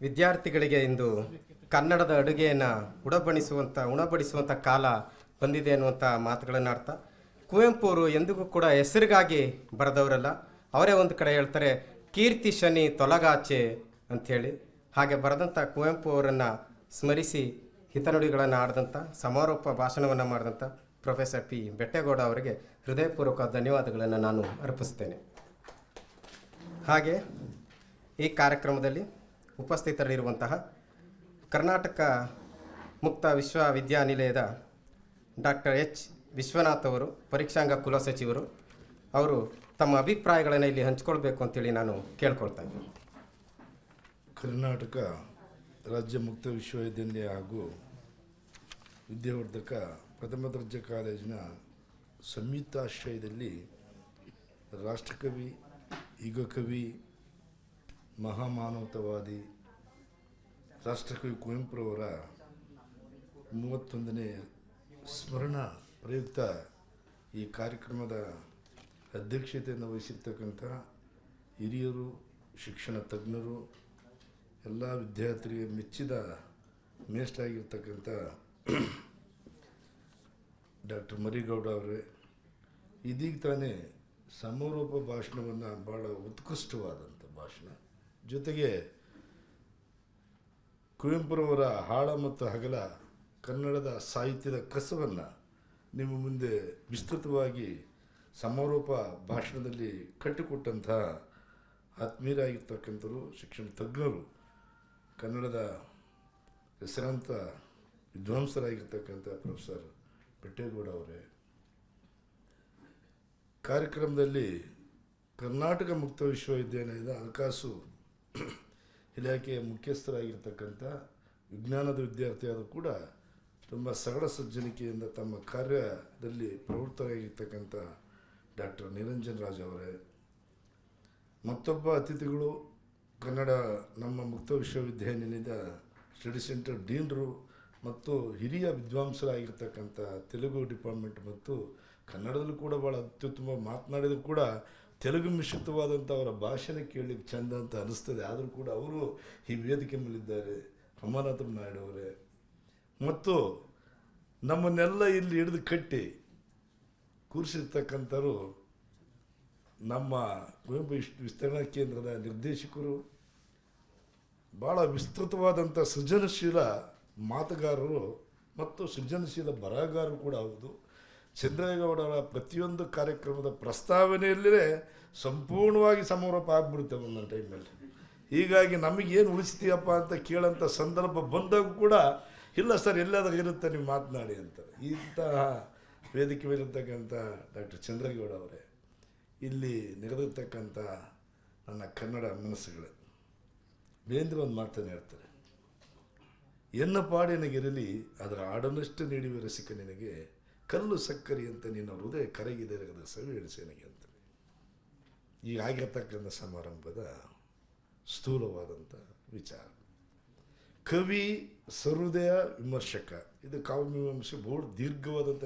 ವಿದ್ಯಾರ್ಥಿಗಳಿಗೆ ಇಂದು ಕನ್ನಡದ ಅಡುಗೆಯನ್ನು ಉಡಬಣಿಸುವಂಥ ಉಣಬಡಿಸುವಂಥ ಕಾಲ ಬಂದಿದೆ ಅನ್ನುವಂಥ ಮಾತುಗಳನ್ನು ಆಡ್ತಾ ಕುವೆಂಪು ಅವರು ಎಂದಿಗೂ ಕೂಡ ಹೆಸರಿಗಾಗಿ ಬರೆದವರಲ್ಲ, ಅವರೇ ಒಂದು ಕಡೆ ಹೇಳ್ತಾರೆ, ಕೀರ್ತಿ ಶನಿ ತೊಲಗಾಚೆ ಅಂಥೇಳಿ. ಹಾಗೆ ಬರೆದಂಥ ಕುವೆಂಪು ಅವರನ್ನು ಸ್ಮರಿಸಿ ಹಿತನುಡಿಗಳನ್ನು ಆಡಿದಂಥ ಸಮಾರೋಪ ಭಾಷಣವನ್ನು ಮಾಡಿದಂಥ ಪ್ರೊಫೆಸರ್ ಪಿ ಬೆಟ್ಟೇಗೌಡ ಅವರಿಗೆ ಹೃದಯಪೂರ್ವಕ ಧನ್ಯವಾದಗಳನ್ನು ನಾನು ಅರ್ಪಿಸ್ತೇನೆ. ಹಾಗೆ ಈ ಕಾರ್ಯಕ್ರಮದಲ್ಲಿ ಉಪಸ್ಥಿತರಿರುವಂತಹ ಕರ್ನಾಟಕ ಮುಕ್ತ ವಿಶ್ವವಿದ್ಯಾನಿಲಯದ ಡಾಕ್ಟರ್ ಎಚ್. ವಿಶ್ವನಾಥ್ ಅವರು, ಪರೀಕ್ಷಾಂಗ ಕುಲಸಚಿವರು ಅವರು ತಮ್ಮ ಅಭಿಪ್ರಾಯಗಳನ್ನು ಇಲ್ಲಿ ಹಂಚ್ಕೊಳ್ಬೇಕು ಅಂತೇಳಿ ನಾನು ಕೇಳ್ಕೊಳ್ತಾ ಇದ್ದೀನಿ. ಕರ್ನಾಟಕ ರಾಜ್ಯ ಮುಕ್ತ ವಿಶ್ವವಿದ್ಯಾನಿಲಯ ಹಾಗೂ ವಿದ್ಯಾವರ್ಧಕ ಪ್ರಥಮ ದರ್ಜೆ ಕಾಲೇಜಿನ ಸಂಯುಕ್ತಾಶ್ರಯದಲ್ಲಿ ರಾಷ್ಟ್ರಕವಿ, ಯುಗಕವಿ ಮಹಾಮಾನವತಾವಾದಿ ರಾಷ್ಟ್ರಕವಿ ಕುವೆಂಪುರವರ ಮೂವತ್ತೊಂದನೇ ಸ್ಮರಣ ಪ್ರಯುಕ್ತ ಈ ಕಾರ್ಯಕ್ರಮದ ಅಧ್ಯಕ್ಷತೆಯನ್ನು ವಹಿಸಿರ್ತಕ್ಕಂಥ ಹಿರಿಯರು, ಶಿಕ್ಷಣ ತಜ್ಞರು, ಎಲ್ಲ ವಿದ್ಯಾರ್ಥಿಗಳಿಗೆ ಮೆಚ್ಚಿದ ಮೇಷ್ಟಾಗಿರ್ತಕ್ಕಂಥ ಡಾಕ್ಟರ್ ಮರಿಗೌಡ ಅವರೇ, ಇದೀಗ ತಾನೇ ಸಮಾರೋಪ ಭಾಷಣವನ್ನು ಭಾಳ ಉತ್ಕೃಷ್ಟವಾದಂಥ ಭಾಷಣ. ಜೊತೆಗೆ ಕುವೆಂಪುರವರ ಹಾಳ ಮತ್ತು ಹಗಲ ಕನ್ನಡದ ಸಾಹಿತ್ಯದ ಕಸವನ್ನು ನಿಮ್ಮ ಮುಂದೆ ವಿಸ್ತೃತವಾಗಿ ಸಮಾರೋಪ ಭಾಷಣದಲ್ಲಿ ಕಟ್ಟಿಕೊಟ್ಟಂತಹ ಆತ್ಮೀಯರಾಗಿರ್ತಕ್ಕಂಥವರು, ಶಿಕ್ಷಣ ತಜ್ಞರು, ಕನ್ನಡದ ಹೆಸರಾಂತ ವಿದ್ವಾಂಸರಾಗಿರ್ತಕ್ಕಂಥ ಪ್ರೊಫೆಸರ್ ಬೆಟ್ಟೇಗೌಡ ಅವರೇ. ಕಾರ್ಯಕ್ರಮದಲ್ಲಿ ಕರ್ನಾಟಕ ಮುಕ್ತ ವಿಶ್ವವಿದ್ಯಾಲಯದ ಹಣಕಾಸು ಇಲಾಖೆಯ ಮುಖ್ಯಸ್ಥರಾಗಿರ್ತಕ್ಕಂಥ ವಿಜ್ಞಾನದ ವಿದ್ಯಾರ್ಥಿಯಾದರೂ ಕೂಡ ತುಂಬ ಸರಳ ಸಜ್ಜನಿಕೆಯಿಂದ ತಮ್ಮ ಕಾರ್ಯದಲ್ಲಿ ಪ್ರವೃತ್ತರಾಗಿರ್ತಕ್ಕಂಥ ಡಾಕ್ಟರ್ ನಿರಂಜನ್ ರಾಜ್ ಅವರೇ. ಮತ್ತೊಬ್ಬ ಅತಿಥಿಗಳು ಕನ್ನಡ ನಮ್ಮ ಮುಕ್ತ ವಿಶ್ವವಿದ್ಯಾನಿಲಯದ ಸ್ಟಡಿ ಸೆಂಟರ್ ಡೀನ್ರು ಮತ್ತು ಹಿರಿಯ ವಿದ್ವಾಂಸರಾಗಿರ್ತಕ್ಕಂಥ ತೆಲುಗು ಡಿಪಾರ್ಟ್ಮೆಂಟ್ ಮತ್ತು ಕನ್ನಡದಲ್ಲೂ ಕೂಡ ಭಾಳ ಅತ್ಯುತ್ತಮ ಮಾತನಾಡಿದ್ರು ಕೂಡ ತೆಲುಗು ಮಿಶ್ರಿತವಾದಂಥ ಅವರ ಭಾಷಣ ಕೇಳಲಿಕ್ಕೆ ಚಂದ ಅಂತ ಅನ್ನಿಸ್ತದೆ ಆದರೂ ಕೂಡ ಅವರು ಈ ವೇದಿಕೆ ಮೇಲಿದ್ದಾರೆ ಅಮರನಾಥ ನಾಯ್ಡು ಅವರೇ. ಮತ್ತು ನಮ್ಮನ್ನೆಲ್ಲ ಇಲ್ಲಿ ಹಿಡಿದು ಕಟ್ಟಿ ಕೂರಿಸಿರ್ತಕ್ಕಂಥವ್ರು ನಮ್ಮ ಕುವೆಂಪು ವಿಸ್ತರಣಾ ಕೇಂದ್ರದ ನಿರ್ದೇಶಕರು ಭಾಳ ವಿಸ್ತೃತವಾದಂಥ ಸೃಜನಶೀಲ ಮಾತುಗಾರರು ಮತ್ತು ಸೃಜನಶೀಲ ಬರಹಗಾರರು ಕೂಡ ಹೌದು. ಚಂದ್ರೇಗೌಡರ ಪ್ರತಿಯೊಂದು ಕಾರ್ಯಕ್ರಮದ ಪ್ರಸ್ತಾವನೆಯಲ್ಲೇ ಸಂಪೂರ್ಣವಾಗಿ ಸಮಾರೋಪ ಆಗ್ಬಿಡುತ್ತೆ ಒಂದೊಂದು ಟೈಮಲ್ಲಿ ಹೀಗಾಗಿ ನಮಗೇನು ಉಳಿಸ್ತೀಯಪ್ಪ ಅಂತ ಕೇಳೋಂಥ ಸಂದರ್ಭ ಬಂದಾಗ ಕೂಡ, ಇಲ್ಲ ಸರ್, ಎಲ್ಲಾದ್ರೂ ಇರುತ್ತೆ, ನೀವು ಮಾತನಾಡಿ ಅಂತ ಇಂತಹ ವೇದಿಕೆ ಮೇಲಿರ್ತಕ್ಕಂಥ ಡಾಕ್ಟರ್ ಚಂದ್ರಗೌಡ ಅವರೇ, ಇಲ್ಲಿ ನೆರೆದಿರ್ತಕ್ಕಂಥ ನನ್ನ ಕನ್ನಡ ಮನಸ್ಸುಗಳೇ, ಬೇಂದ್ರ ಒಂದು ಮಾತನ್ನು ಹೇಳ್ತಾರೆ. ಎನ್ನ ಪಾಡಿನಗಿರಲಿ ಅದರ ಆಡನಷ್ಟು ನೀಡಿವೆ ರಸಿಕ ನಿನಗೆ ಕಲ್ಲು ಸಕ್ಕರೆ ಅಂತ ನಿನ್ನ ಹೃದಯ ಕರಗಿದೆ ಅದರ ಸವಿ ನನಗೆ ಅಂತ. ಈಗ ಆಗಿರ್ತಕ್ಕಂಥ ಸಮಾರಂಭದ ಸ್ಥೂಲವಾದಂಥ ವಿಚಾರ. ಕವಿ ಸಹೃದಯ ವಿಮರ್ಶಕ. ಇದು ಕಾವ್ಯಮೀಮಾಂಸೆ ಬಹು ದೀರ್ಘವಾದಂಥ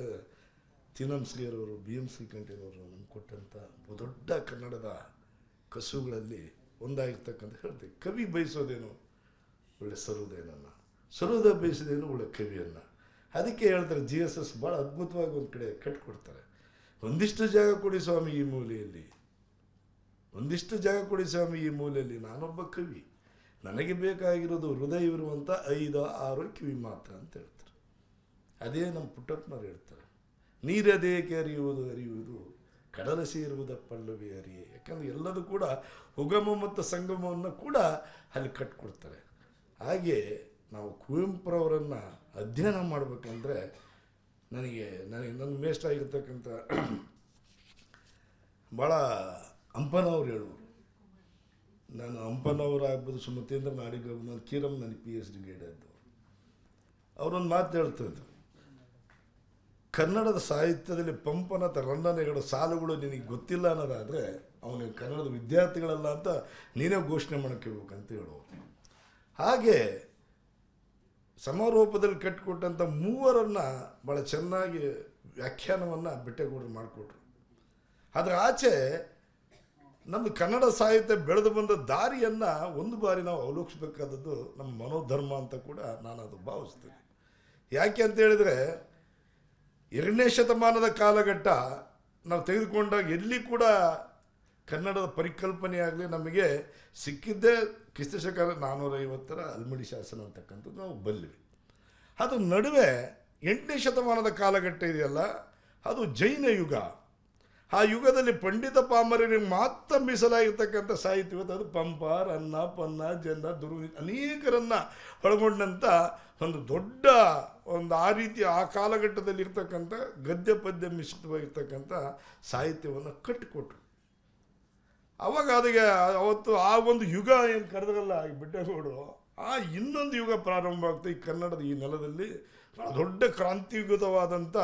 ತಿನಂಶ್ರೀಯರವರು ಬಿ ಎಂ ಸಿ ಕಂಠಿಯವರು ನಮ್ಗೆ ಕೊಟ್ಟಂಥ ದೊಡ್ಡ ಕನ್ನಡದ ಕಸುಗಳಲ್ಲಿ ಒಂದಾಗಿರ್ತಕ್ಕಂಥ ಹೇಳ್ತೀವಿ ಕವಿ ಬಯಸೋದೇನು? ಒಳ್ಳೆ ಸಹೃದಯನನ್ನು. ಸಹೃದಯ ಬಯಸೋದೇನು? ಒಳ್ಳೆ ಕವಿಯನ್ನು. ಅದಕ್ಕೆ ಹೇಳ್ತಾರೆ ಜಿ ಎಸ್ ಎಸ್ ಭಾಳ ಅದ್ಭುತವಾಗಿ ಒಂದು ಕಡೆ ಕಟ್ಕೊಡ್ತಾರೆ. ಒಂದಿಷ್ಟು ಜಾಗ ಕೊಡಿ ಸ್ವಾಮಿ ಈ ಮೂಲೆಯಲ್ಲಿ. ಒಂದಿಷ್ಟು ಜಾಗ ಕೊಡಿ ಸ್ವಾಮಿ ಈ ಮೂಲೆಯಲ್ಲಿ. ನಾನೊಬ್ಬ ಕವಿ. ನನಗೆ ಬೇಕಾಗಿರೋದು ಹೃದಯ ಇರುವಂಥ ಐದು ಆರು ಕಿವಿ ಮಾತ್ರ ಅಂತ ಹೇಳ್ತಾರೆ. ಅದೇ ನಮ್ಮ ಪುಟ್ಟಪ್ಪನವ್ರು ಹೇಳ್ತಾರೆ. ನೀರದೇಕೆ ಅರಿಯುವುದು ಅರಿಯುವುದು. ಕಡಲ ಸೇರುವುದ ಪಲ್ಲವಿ ಅರಿಯೇ. ಯಾಕಂದರೆ ಎಲ್ಲದೂ ಕೂಡ ಉಗಮ ಮತ್ತು ಸಂಗಮವನ್ನು ಕೂಡ ಅಲ್ಲಿ ಕಟ್ಕೊಡ್ತಾರೆ. ಹಾಗೆ ನಾವು ಕುವೆಂಪುರವರನ್ನು ಅಧ್ಯಯನ ಮಾಡಬೇಕಂದ್ರೆ ನನಗೆ ನನಗೆ ನನ್ನ ಮೇಸ್ಟ್ ಆಗಿರ್ತಕ್ಕಂಥ ಭಾಳ ಅಂಪನವ್ರು ಹೇಳುವರು ನಾನು ಅಂಪನವ್ರು ಆಗ್ಬೋದು, ಸುಮತೇಂದ್ರ ನಾಡಿಗ ನಾನು ಕೀರಮ್ ನನಗೆ ಪಿ ಎಚ್ ಡಿ ಗೈಡದ್ದು ಅವರೊಂದು ಮಾತು ಹೇಳ್ತಿದ್ರು ಕನ್ನಡದ ಸಾಹಿತ್ಯದಲ್ಲಿ ಪಂಪನ ರನ್ನನೆಗಳ ಸಾಲುಗಳು ನಿನಗೆ ಗೊತ್ತಿಲ್ಲ ಅನ್ನೋದಾದರೆ ಅವನಿಗೆ ಕನ್ನಡದ ವಿದ್ಯಾರ್ಥಿಗಳಲ್ಲ ಅಂತ ನೀನೇ ಘೋಷಣೆ ಮಾಡ್ಕೋಬೇಕಂತ ಹೇಳುವರು ಹಾಗೆ ಸಮಾರೋಪದಲ್ಲಿ ಕಟ್ಟಿಕೊಟ್ಟಂಥ ಮೂವರನ್ನು ಭಾಳ ಚೆನ್ನಾಗಿ ವ್ಯಾಖ್ಯಾನವನ್ನು ಬಿಟ್ಟೆಗೌಡರು ಮಾಡಿಕೊಟ್ರು. ಅದರ ಆಚೆ ನಮ್ಮ ಕನ್ನಡ ಸಾಹಿತ್ಯ ಬೆಳೆದು ಬಂದ ದಾರಿಯನ್ನು ಒಂದು ಬಾರಿ ನಾವು ಅವಲೋಕಿಸಬೇಕಾದದ್ದು ನಮ್ಮ ಮನೋಧರ್ಮ ಅಂತ ಕೂಡ ನಾನು ಅದು ಭಾವಿಸ್ತೇನೆ. ಯಾಕೆ ಅಂತ ಹೇಳಿದರೆ ಎರಡನೇ ಶತಮಾನದ ಕಾಲಘಟ್ಟ ನಾವು ತೆಗೆದುಕೊಂಡಾಗ ಎಲ್ಲಿ ಕೂಡ ಕನ್ನಡದ ಪರಿಕಲ್ಪನೆ ಆಗಲಿ ನಮಗೆ ಸಿಕ್ಕಿದ್ದೇ ಕ್ರಿಸ್ತಶಕ ನಾನ್ನೂರೈವತ್ತರ ಅಲ್ಮಡಿ ಶಾಸನ ಅಂತಕ್ಕಂಥದ್ದು ನಾವು ಬಲ್ಲಿವಿ. ಅದು ನಡುವೆ ಎಂಟನೇ ಶತಮಾನದ ಕಾಲಘಟ್ಟ ಇದೆಯಲ್ಲ, ಅದು ಜೈನ ಯುಗ. ಆ ಯುಗದಲ್ಲಿ ಪಂಡಿತ ಪಾಮರರಿಗೆ ಮಾತ್ರ ಮೀಸಲಾಗಿರ್ತಕ್ಕಂಥ ಸಾಹಿತ್ಯ ಅದು ಪಂಪ ರನ್ನ ಪನ್ನ ಜನ ದುರು, ಅನೇಕರನ್ನ ಒಳಗೊಂಡಂಥ ಒಂದು ದೊಡ್ಡ ಒಂದು ಆ ರೀತಿ ಆ ಕಾಲಘಟ್ಟದಲ್ಲಿ ಇರ್ತಕ್ಕಂಥ ಗದ್ಯ ಪದ್ಯ ಮಿಶ್ರಿತವಾಗಿರ್ತಕ್ಕಂಥ ಸಾಹಿತ್ಯವನ್ನು ಕಟ್ಟಿಕೊಟ್ರು. ಅವಾಗ ಅದಕ್ಕೆ ಅವತ್ತು ಆ ಒಂದು ಯುಗ ಏನು ಕರೆದ್ರಲ್ಲ, ಈ ನೋಡು ಆ ಇನ್ನೊಂದು ಯುಗ ಪ್ರಾರಂಭ ಆಗ್ತದೆ ಈ ಕನ್ನಡದ ಈ ನೆಲದಲ್ಲಿ ದೊಡ್ಡ ಕ್ರಾಂತಿಯುಗತವಾದಂಥ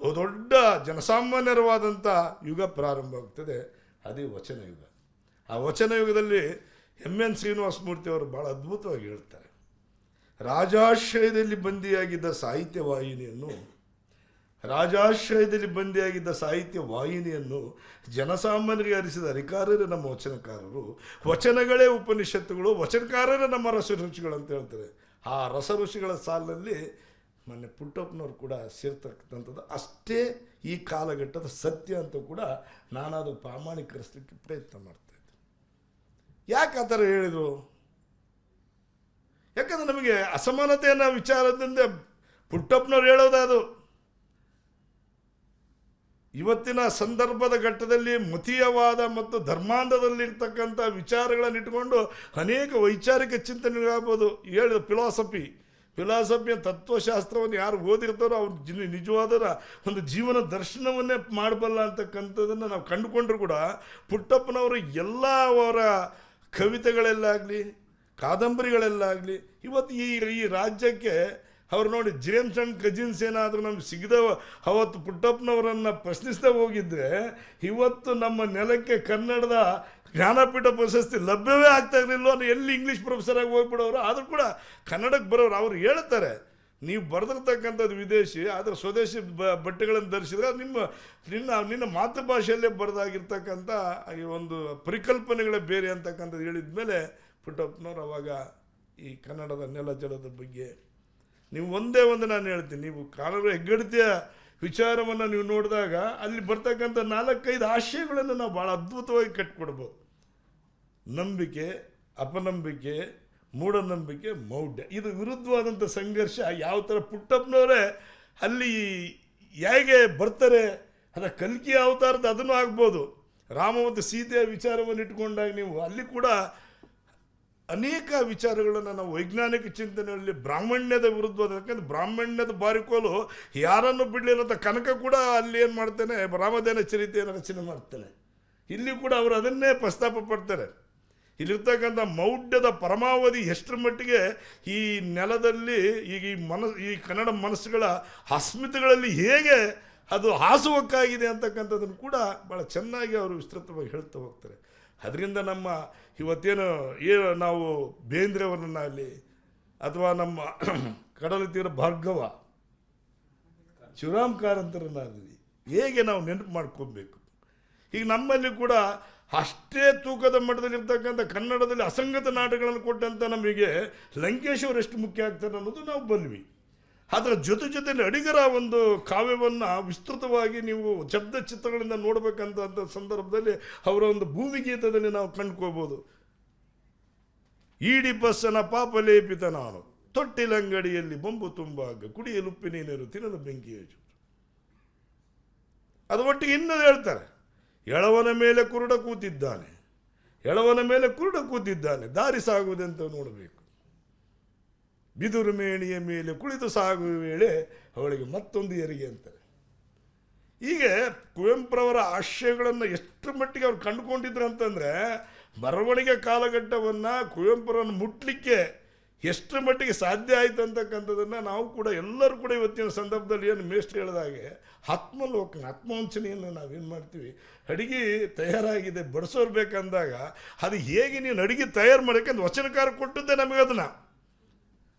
ದೊಡ್ಡ ಜನಸಾಮಾನ್ಯರವಾದಂಥ ಯುಗ ಪ್ರಾರಂಭ ಆಗ್ತದೆ. ಅದೇ ವಚನ ಯುಗ. ಆ ವಚನ ಯುಗದಲ್ಲಿ ಎಂ ಎನ್ ಶ್ರೀನಿವಾಸ ಮೂರ್ತಿ ಅವರು ಭಾಳ ಅದ್ಭುತವಾಗಿ ಹೇಳ್ತಾರೆ. ರಾಜಾಶ್ರಯದಲ್ಲಿ ಬಂದಿಯಾಗಿದ್ದ ಸಾಹಿತ್ಯ ವಾಹಿನಿಯನ್ನು ರಾಜಾಶ್ರಯದಲ್ಲಿ ಬಂದಿಯಾಗಿದ್ದ ಸಾಹಿತ್ಯ ವಾಹಿನಿಯನ್ನು ಜನಸಾಮಾನ್ಯರಿಗೆ ಹರಿಸಿದ ಅಧಿಕಾರರೇ ನಮ್ಮ ವಚನಕಾರರು. ವಚನಗಳೇ ಉಪನಿಷತ್ತುಗಳು, ವಚನಕಾರರೇ ನಮ್ಮ ರಸಋಷಿಗಳು ಅಂತ ಹೇಳ್ತಾರೆ. ಆ ರಸ ಋಷಿಗಳ ಸಾಲಿನಲ್ಲಿ ಮೊನ್ನೆ ಪುಟ್ಟಪ್ಪನವ್ರು ಕೂಡ ಸೇರ್ತಕ್ಕಂಥದ್ದು ಅಷ್ಟೇ ಈ ಕಾಲಘಟ್ಟದ ಸತ್ಯ ಅಂತ ಕೂಡ ನಾನು ಅದು ಪ್ರಾಮಾಣೀಕರಿಸಲಿಕ್ಕೆ ಪ್ರಯತ್ನ ಮಾಡ್ತಾ ಇದ್ದೆ. ಯಾಕೆ ಆ ಥರ ಹೇಳಿದರು? ಯಾಕಂದ್ರೆ ನಮಗೆ ಅಸಮಾನತೆಯನ್ನು ವಿಚಾರದಿಂದ ಪುಟ್ಟಪ್ಪನವ್ರು ಹೇಳೋದು ಅದು. ಇವತ್ತಿನ ಸಂದರ್ಭದ ಘಟ್ಟದಲ್ಲಿ ಮತೀಯವಾದ ಮತ್ತು ಧರ್ಮಾಂಧದಲ್ಲಿರ್ತಕ್ಕಂಥ ವಿಚಾರಗಳನ್ನು ಇಟ್ಕೊಂಡು ಅನೇಕ ವೈಚಾರಿಕ ಚಿಂತನೆಗಳಾಗ್ಬೋದು ಹೇಳಿದ ಫಿಲಾಸಫಿ ಫಿಲಾಸಫಿಯ ತತ್ವಶಾಸ್ತ್ರವನ್ನು ಯಾರು ಓದಿರ್ತಾರೋ ಅವ್ರ ಜಿ ನಿಜವಾದರ ಒಂದು ಜೀವನ ದರ್ಶನವನ್ನೇ ಮಾಡಬಲ್ಲ ಅಂತಕ್ಕಂಥದ್ದನ್ನು ನಾವು ಕಂಡುಕೊಂಡ್ರು ಕೂಡ ಪುಟ್ಟಪ್ಪನವರು ಎಲ್ಲ ಅವರ ಕವಿತೆಗಳಲ್ಲಾಗಲಿ, ಕಾದಂಬರಿಗಳಲ್ಲಾಗಲಿ, ಇವತ್ತು ಈ ಈ ರಾಜ್ಯಕ್ಕೆ ಅವ್ರು ನೋಡಿ ಜೇಮ್ಸ್ ಅಂಡ್ ಕಜಿನ್ಸ್ ಏನಾದರೂ ನಮ್ಗೆ ಸಿಗದ ಅವತ್ತು ಪುಟ್ಟಪ್ಪನವರನ್ನು ಪ್ರಶ್ನಿಸ್ತಾ ಹೋಗಿದ್ರೆ, ಇವತ್ತು ನಮ್ಮ ನೆಲಕ್ಕೆ ಕನ್ನಡದ ಜ್ಞಾನಪೀಠ ಪ್ರಶಸ್ತಿ ಲಭ್ಯವೇ ಆಗ್ತಾ ಇರಲಿಲ್ಲ ಅನ್ನೋ ಎಲ್ಲಿ ಇಂಗ್ಲೀಷ್ ಪ್ರೊಫೆಸರಾಗಿ ಹೋಗ್ಬಿಡೋರು? ಆದರೂ ಕೂಡ ಕನ್ನಡಕ್ಕೆ ಬರೋರು ಅವ್ರು ಹೇಳ್ತಾರೆ. ನೀವು ಬರೆದಿರ್ತಕ್ಕಂಥದ್ದು ವಿದೇಶಿ, ಆದರೆ ಸ್ವದೇಶಿ ಬ, ಬಟ್ಟೆಗಳನ್ನು ಧರಿಸಿದ್ರೆ ನಿಮ್ಮ, ನಿನ್ನ ನಿನ್ನ ಮಾತೃಭಾಷೆಯಲ್ಲೇ ಬರೆದಾಗಿರ್ತಕ್ಕಂಥ ಈ ಒಂದು ಪರಿಕಲ್ಪನೆಗಳೇ ಬೇರೆ ಅಂತಕ್ಕಂಥದ್ದು ಹೇಳಿದ ಮೇಲೆ ಪುಟ್ಟಪ್ಪನವ್ರು ಅವಾಗ ಈ ಕನ್ನಡದ ನೆಲ ಜಲದ ಬಗ್ಗೆ ನೀವು ಒಂದೇ ಒಂದು ನಾನು ಹೇಳ್ತೀನಿ, ನೀವು ಕಾಲರ ಹೆಗ್ಗಡತಿಯ ವಿಚಾರವನ್ನು ನೀವು ನೋಡಿದಾಗ ಅಲ್ಲಿ ಬರ್ತಕ್ಕಂಥ ನಾಲ್ಕೈದು ಆಶಯಗಳನ್ನು ನಾವು ಭಾಳ ಅದ್ಭುತವಾಗಿ ಕಟ್ಕೊಡ್ಬೋದು. ನಂಬಿಕೆ, ಅಪನಂಬಿಕೆ, ಮೂಢನಂಬಿಕೆ, ಮೌಢ್ಯ. ಇದು ವಿರುದ್ಧವಾದಂಥ ಸಂಘರ್ಷ, ಯಾವ ಥರ ಪುಟ್ಟಪ್ಪನವರೇ ಅಲ್ಲಿ ಹೇಗೆ ಬರ್ತಾರೆ, ಅದ ಕಲ್ಕಿ ಅವತಾರದ ಅದನ್ನು ಆಗ್ಬೋದು. ರಾಮ ಮತ್ತು ಸೀತೆಯ ವಿಚಾರವನ್ನು ಇಟ್ಕೊಂಡಾಗ ನೀವು ಅಲ್ಲಿ ಕೂಡ ಅನೇಕ ವಿಚಾರಗಳನ್ನು ನಾವು ವೈಜ್ಞಾನಿಕ ಚಿಂತನೆಯಲ್ಲಿ ಬ್ರಾಹ್ಮಣ್ಯದ ವಿರುದ್ಧ ಯಾಕಂದ್ರೆ ಬ್ರಾಹ್ಮಣ್ಯದ ಬಾರಿಕೋಲು ಯಾರನ್ನು ಬಿಡಲಿಲ್ಲ ಅಂತ ಕನಕ ಕೂಡ ಅಲ್ಲಿ ಏನು ಮಾಡ್ತಾನೆ ರಾಮದೇನ ಚರಿತೆಯನ್ನು ರಚನೆ ಮಾಡ್ತೇನೆ. ಇಲ್ಲಿ ಕೂಡ ಅವರು ಅದನ್ನೇ ಪ್ರಸ್ತಾಪ ಪಡ್ತಾರೆ. ಇಲ್ಲಿರ್ತಕ್ಕಂಥ ಮೌಢ್ಯದ ಪರಮಾವಧಿ ಎಷ್ಟರ ಮಟ್ಟಿಗೆ ಈ ನೆಲದಲ್ಲಿ, ಈಗ ಈ ಮನ ಈ ಕನ್ನಡ ಮನಸ್ಸುಗಳ ಅಸ್ಮಿತೆಗಳಲ್ಲಿ ಹೇಗೆ ಅದು ಹಾಸುವಕ್ಕಾಗಿದೆ ಅಂತಕ್ಕಂಥದ್ದನ್ನು ಕೂಡ ಭಾಳ ಚೆನ್ನಾಗಿ ಅವರು ವಿಸ್ತೃತವಾಗಿ ಹೇಳ್ತಾ ಹೋಗ್ತಾರೆ. ಅದರಿಂದ ನಮ್ಮ ಇವತ್ತೇನು ಏನು ನಾವು ಬೇಂದ್ರೆಯವರನ್ನಾಗಲಿ ಅಥವಾ ನಮ್ಮ ಕಡಲ ತೀರ ಭಾರ್ಗವ ಶಿವರಾಮ್ ಕಾರಂತರನ್ನಾಗಲಿ ಹೇಗೆ ನಾವು ನೆನಪು ಮಾಡ್ಕೊಬೇಕು? ಈಗ ನಮ್ಮಲ್ಲಿ ಕೂಡ ಅಷ್ಟೇ ತೂಕದ ಮಟ್ಟದಲ್ಲಿರ್ತಕ್ಕಂಥ ಕನ್ನಡದಲ್ಲಿ ಅಸಂಗತ ನಾಟಕಗಳನ್ನು ಕೊಟ್ಟಂಥ ನಮಗೆ ಲಂಕೇಶ್ ಎಷ್ಟು ಮುಖ್ಯ ಆಗ್ತಾರೆ ಅನ್ನೋದು ನಾವು ಬಲ್ವಿ ಅದರ ಜೊತೆ ಜೊತೆಯಲ್ಲಿ ಅಡಿಗರ ಒಂದು ಕಾವ್ಯವನ್ನು ವಿಸ್ತೃತವಾಗಿ ನೀವು ಶಬ್ದ ಚಿತ್ರಗಳಿಂದ ನೋಡಬೇಕಂತ ಸಂದರ್ಭದಲ್ಲಿ ಅವರ ಒಂದು ಭೂಮಿಗೀತದಲ್ಲಿ ನಾವು ಕಂಡುಕೋಬಹುದು ಈಡಿ ಬಸ್ಸನ ಪಾಪ ಲೇಪಿತ ನಾನು, ತೊಟ್ಟಿಲಂಗಡಿಯಲ್ಲಿ ಬೊಂಬು ತುಂಬಾಗ ಕುಡಿಯಲು ನೀರು ತಿನ್ನಲು ಬೆಂಕಿ ಹೆಚ್ಚು ಅದು ಒಟ್ಟಿಗೆ ಇನ್ನೂ ಹೇಳ್ತಾರೆ, ಎಳವನ ಮೇಲೆ ಕುರುಡ ಕೂತಿದ್ದಾನೆ, ಎಳವನ ಮೇಲೆ ಕುರುಡ ಕೂತಿದ್ದಾನೆ, ದಾರಿ ಸಾಗುವುದೆಂತ ನೋಡಬೇಕು. ಬಿದುರು ಮೇಣಿಯ ಮೇಲೆ ಕುಳಿತು ಸಾಗುವ ವೇಳೆ ಅವಳಿಗೆ ಮತ್ತೊಂದು ಹೆರಿಗೆ ಅಂತಾರೆ. ಹೀಗೆ ಕುವೆಂಪುರವರ ಆಶಯಗಳನ್ನು ಎಷ್ಟು ಮಟ್ಟಿಗೆ ಅವ್ರು ಕಂಡುಕೊಂಡಿದ್ರು ಅಂತಂದರೆ, ಬರವಣಿಗೆ ಕಾಲಘಟ್ಟವನ್ನು ಕುವೆಂಪುರನ್ನು ಮುಟ್ಲಿಕ್ಕೆ ಎಷ್ಟು ಮಟ್ಟಿಗೆ ಸಾಧ್ಯ ಆಯಿತು ಅಂತಕ್ಕಂಥದ್ದನ್ನು ನಾವು ಕೂಡ ಎಲ್ಲರೂ ಕೂಡ ಇವತ್ತಿನ ಸಂದರ್ಭದಲ್ಲಿ ಏನು ಮೇಷ್ಟ್ರು ಹೇಳಿದಾಗೆ ಆತ್ಮಲೋಕನ ಆತ್ಮವಂಚನೆಯನ್ನು ನಾವೇನು ಮಾಡ್ತೀವಿ? ಅಡಿಗೆ ತಯಾರಾಗಿದೆ ಬಡಿಸೋರ್ಬೇಕಂದಾಗ ಅದು ಹೇಗೆ ನೀನು ಅಡಿಗೆ ತಯಾರು ಮಾಡೋಕ್ಕೆ ವಚನಕಾರ ಕೊಟ್ಟದ್ದೇ ನಮಗೆ ಅದನ್ನು.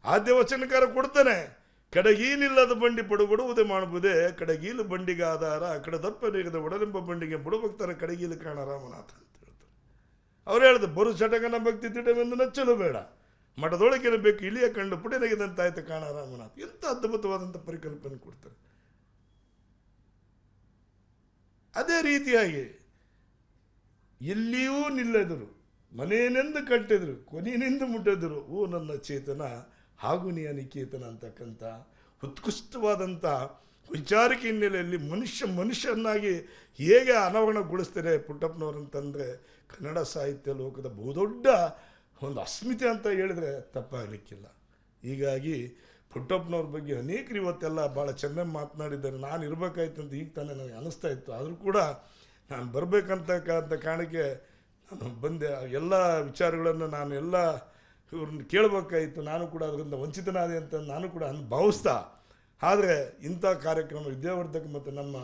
ಆದ್ಯ ವಚನಕಾರ ಕೊಡ್ತಾನೆ. ಕಡಗೀಲಿಲ್ಲದ ಬಂಡಿ ಪಡುಬಡುವುದೇ ಮಾಡಬಹುದೇ ಕಡಗೀಲು ಬಂಡಿಗೆ ಆಧಾರ ಕಡೆ ದಪ್ಪ ನೀಗದ ಒಡಲೆಂಬ ಬಂಡಿಗೆ ಬುಡಭಕ್ತರ ಕಡಗೀಲು ಕಾಣ ರಾಮನಾಥ ಅಂತ ಹೇಳ್ತಾರೆ. ಅವ್ರು ಹೇಳಿದ್ರು ಬರು ಚಟಗನ ಭಕ್ತಿ ತಿಟವೆಂದು ನಚ್ಚಲು ಬೇಡ. ಮಠದೊಳಗಿರಬೇಕು ಇಳಿಯ ಕಂಡು ಪುಟಿನಗಿದಂತಾಯ್ತು ಕಾಣ ರಾಮನಾಥ್. ಎಂಥ ಅದ್ಭುತವಾದಂಥ ಪರಿಕಲ್ಪನೆ ಕೊಡ್ತಾರೆ. ಅದೇ ರೀತಿಯಾಗಿ, ಎಲ್ಲಿಯೂ ನಿಲ್ಲದರು. ಮನೆಯನೆಂದು ಕಟ್ಟಿದರು ಕೊನೆಯಿಂದ ಮುಟ್ಟಿದರು. ಓ ನನ್ನ ಚೇತನ ಹಾಗೂ ನಿಕೇತನ ಅಂತಕ್ಕಂಥ ಉತ್ಕೃಷ್ಟವಾದಂಥ ವಿಚಾರಿಕೆ ಹಿನ್ನೆಲೆಯಲ್ಲಿ ಮನುಷ್ಯ ಮನುಷ್ಯನಾಗಿ ಹೇಗೆ ಅನಾವರಣಗೊಳಿಸ್ತಾರೆ ಪುಟ್ಟಪ್ಪನವ್ರಂತಂದರೆ ಕನ್ನಡ ಸಾಹಿತ್ಯ ಲೋಕದ ಬಹುದೊಡ್ಡ ಒಂದು ಅಸ್ಮಿತೆ ಅಂತ ಹೇಳಿದ್ರೆ ತಪ್ಪಾಗಲಿಕ್ಕಿಲ್ಲ. ಹೀಗಾಗಿ ಪುಟ್ಟಪ್ಪನವ್ರ ಬಗ್ಗೆ ಅನೇಕರು ಇವತ್ತೆಲ್ಲ ಭಾಳ ಚೆನ್ನಾಗಿ ಮಾತನಾಡಿದ್ದಾರೆ. ನಾನು ಇರಬೇಕಾಯ್ತು ಅಂತ ಈಗ ತಾನೇ ನನಗೆ ಅನಿಸ್ತಾ ಇತ್ತು. ಆದರೂ ಕೂಡ ನಾನು ಬರಬೇಕಂತ ಕಾಂತ ಕಾರಣಕ್ಕೆ ನಾನು ಬಂದೆ. ಎಲ್ಲ ವಿಚಾರಗಳನ್ನು ನಾನು ಎಲ್ಲ ಇವ್ರನ್ನ ಕೇಳಬೇಕಾಯಿತು, ನಾನು ಕೂಡ ಅದರಿಂದ ವಂಚಿತನಾದೆ ಅಂತ ನಾನು ಕೂಡ ಅನ್ ಭಾವಿಸ್ತಾ ಆದರೆ ಇಂಥ ಕಾರ್ಯಕ್ರಮ ವಿದ್ಯಾವರ್ಧಕ ಮತ್ತು ನಮ್ಮ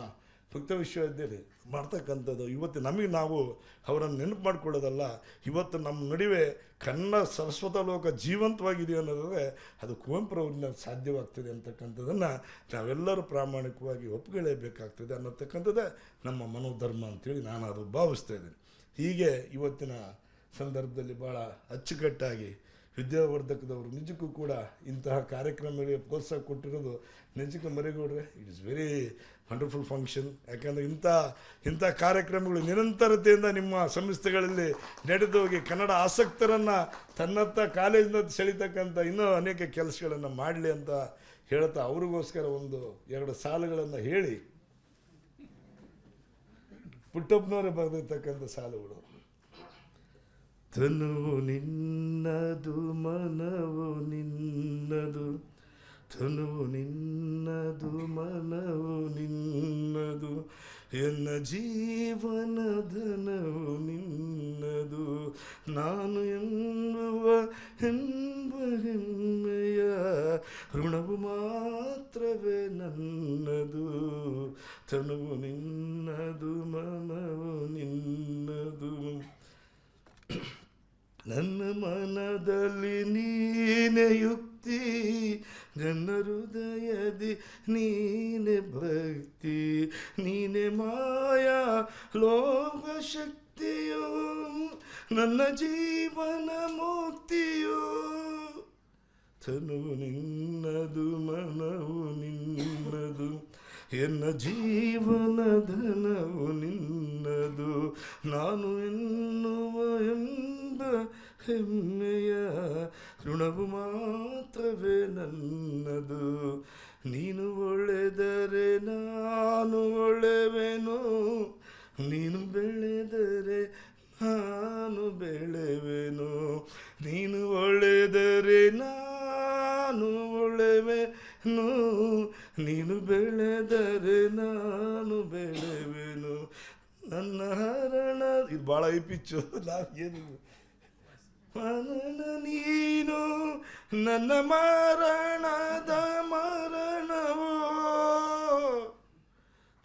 ಭಕ್ತ ವಿಶ್ವವಿದ್ಯಾಲಯ ಮಾಡ್ತಕ್ಕಂಥದ್ದು, ಇವತ್ತು ನಮಗೆ ನಾವು ಅವರನ್ನು ನೆನಪು ಮಾಡಿಕೊಳ್ಳೋದಲ್ಲ, ಇವತ್ತು ನಮ್ಮ ನಡುವೆ ಕನ್ನಡ ಸರಸ್ವತ ಲೋಕ ಜೀವಂತವಾಗಿದೆ ಅನ್ನೋದಾದರೆ ಅದು ಕುವೆಂಪುರವ್ರನ್ನ ಸಾಧ್ಯವಾಗ್ತದೆ ಅಂತಕ್ಕಂಥದ್ದನ್ನು ನಾವೆಲ್ಲರೂ ಪ್ರಾಮಾಣಿಕವಾಗಿ ಒಪ್ಪಿಕೊಳ್ಳೇಬೇಕಾಗ್ತದೆ ಅನ್ನತಕ್ಕಂಥದ್ದೇ ನಮ್ಮ ಮನೋಧರ್ಮ ಅಂತೇಳಿ ನಾನು ಅದು ಭಾವಿಸ್ತಾ ಇದ್ದೀನಿ. ಹೀಗೆ ಇವತ್ತಿನ ಸಂದರ್ಭದಲ್ಲಿ ಭಾಳ ಅಚ್ಚುಕಟ್ಟಾಗಿ ವಿದ್ಯಾವರ್ಧಕದವರು ನಿಜಕ್ಕೂ ಕೂಡ ಇಂತಹ ಕಾರ್ಯಕ್ರಮಗಳಿಗೆ ಪ್ರೋತ್ಸಾಹ ಕೊಟ್ಟಿರೋದು ನಿಜಕ್ಕೂ ಮರಿಗೌಡ್ರೆ it is very wonderful function ಯಾಕಂದರೆ ಇಂಥ ಇಂಥ ಕಾರ್ಯಕ್ರಮಗಳು ನಿರಂತರತೆಯಿಂದ ನಿಮ್ಮ ಸಂಸ್ಥೆಗಳಲ್ಲಿ ನಡೆದು ಹೋಗಿ ಕನ್ನಡ ಆಸಕ್ತರನ್ನು ತನ್ನತ್ತ ಕಾಲೇಜಿನ ಸೆಳಿತಕ್ಕಂಥ ಇನ್ನೂ ಅನೇಕ ಕೆಲಸಗಳನ್ನು ಮಾಡಲಿ ಅಂತ ಹೇಳ್ತಾ ಅವ್ರಿಗೋಸ್ಕರ ಒಂದು ಎರಡು ಸಾಲುಗಳನ್ನು ಹೇಳಿ. ಪುಟ್ಟಪ್ಪನವರೇ ಬರೆದಿರ್ತಕ್ಕಂಥ ಸಾಲುಗಳು. ತನುವು ನಿನ್ನದು, ಮನವು ನಿನ್ನದು. ತನುವು ನಿನ್ನದು, ಮನವು ನಿನ್ನದು. ಎನ್ನ ಜೀವನ ಧನವು ನಿನ್ನದು. ನಾನು ಎನ್ನುವ ಎಂಬ ಹೆಮ್ಮೆಯ ಋಣವು ಮಾತ್ರವೇ ನನ್ನದು. ತನುವು ನಿನ್ನದು, ಮನವು ನಿನ್ನದು. ನನ್ನ ಮನದಲ್ಲಿ ನೀನೆ ಯುಕ್ತಿ, ನನ್ನ ಹೃದಯದಿ ನೀನೆ ಭಕ್ತಿ, ನೀನೆ ಮಾಯಾ ಲೋಕ ಶಕ್ತಿಯೋ ನನ್ನ ಜೀವನ ಮುಕ್ತಿಯೋ. ತನು ನಿನ್ನದು, ಮನವು ನಿನ್ನದು, ಎನ್ನ ಜೀವನ ಧನವು ನಿನ್ನದು. ನಾನು ಎನ್ನುವ ಎಂಬ ಹೆಮ್ಮೆಯ ಋಣವು ಮಾತ್ರವೇ ನನ್ನದು. ನೀನು ಒಳ್ಳೆದರೆ ನಾನು ಒಳ್ಳೆವೆನು ನೀನು ಬೆಳೆದರೆ ನಾನು ಬೆಳೆವೆನು. ನೀನು ಒಳ್ಳೆದರೆ ನಾನು ಒಳ್ಳೆವೆನು ನೀನು ಬೆಳೆದರೆ ನಾನು ಬೆಳೆವೆನು. ನನ್ನ ಹರಣ ಇದು ಭಾಳ ಐ ಪಿಚ್ಚು ನಾವು ಏನು ಮರಣ ನೀನು, ನನ್ನ ಮರಣದ ಮರಣವೋ?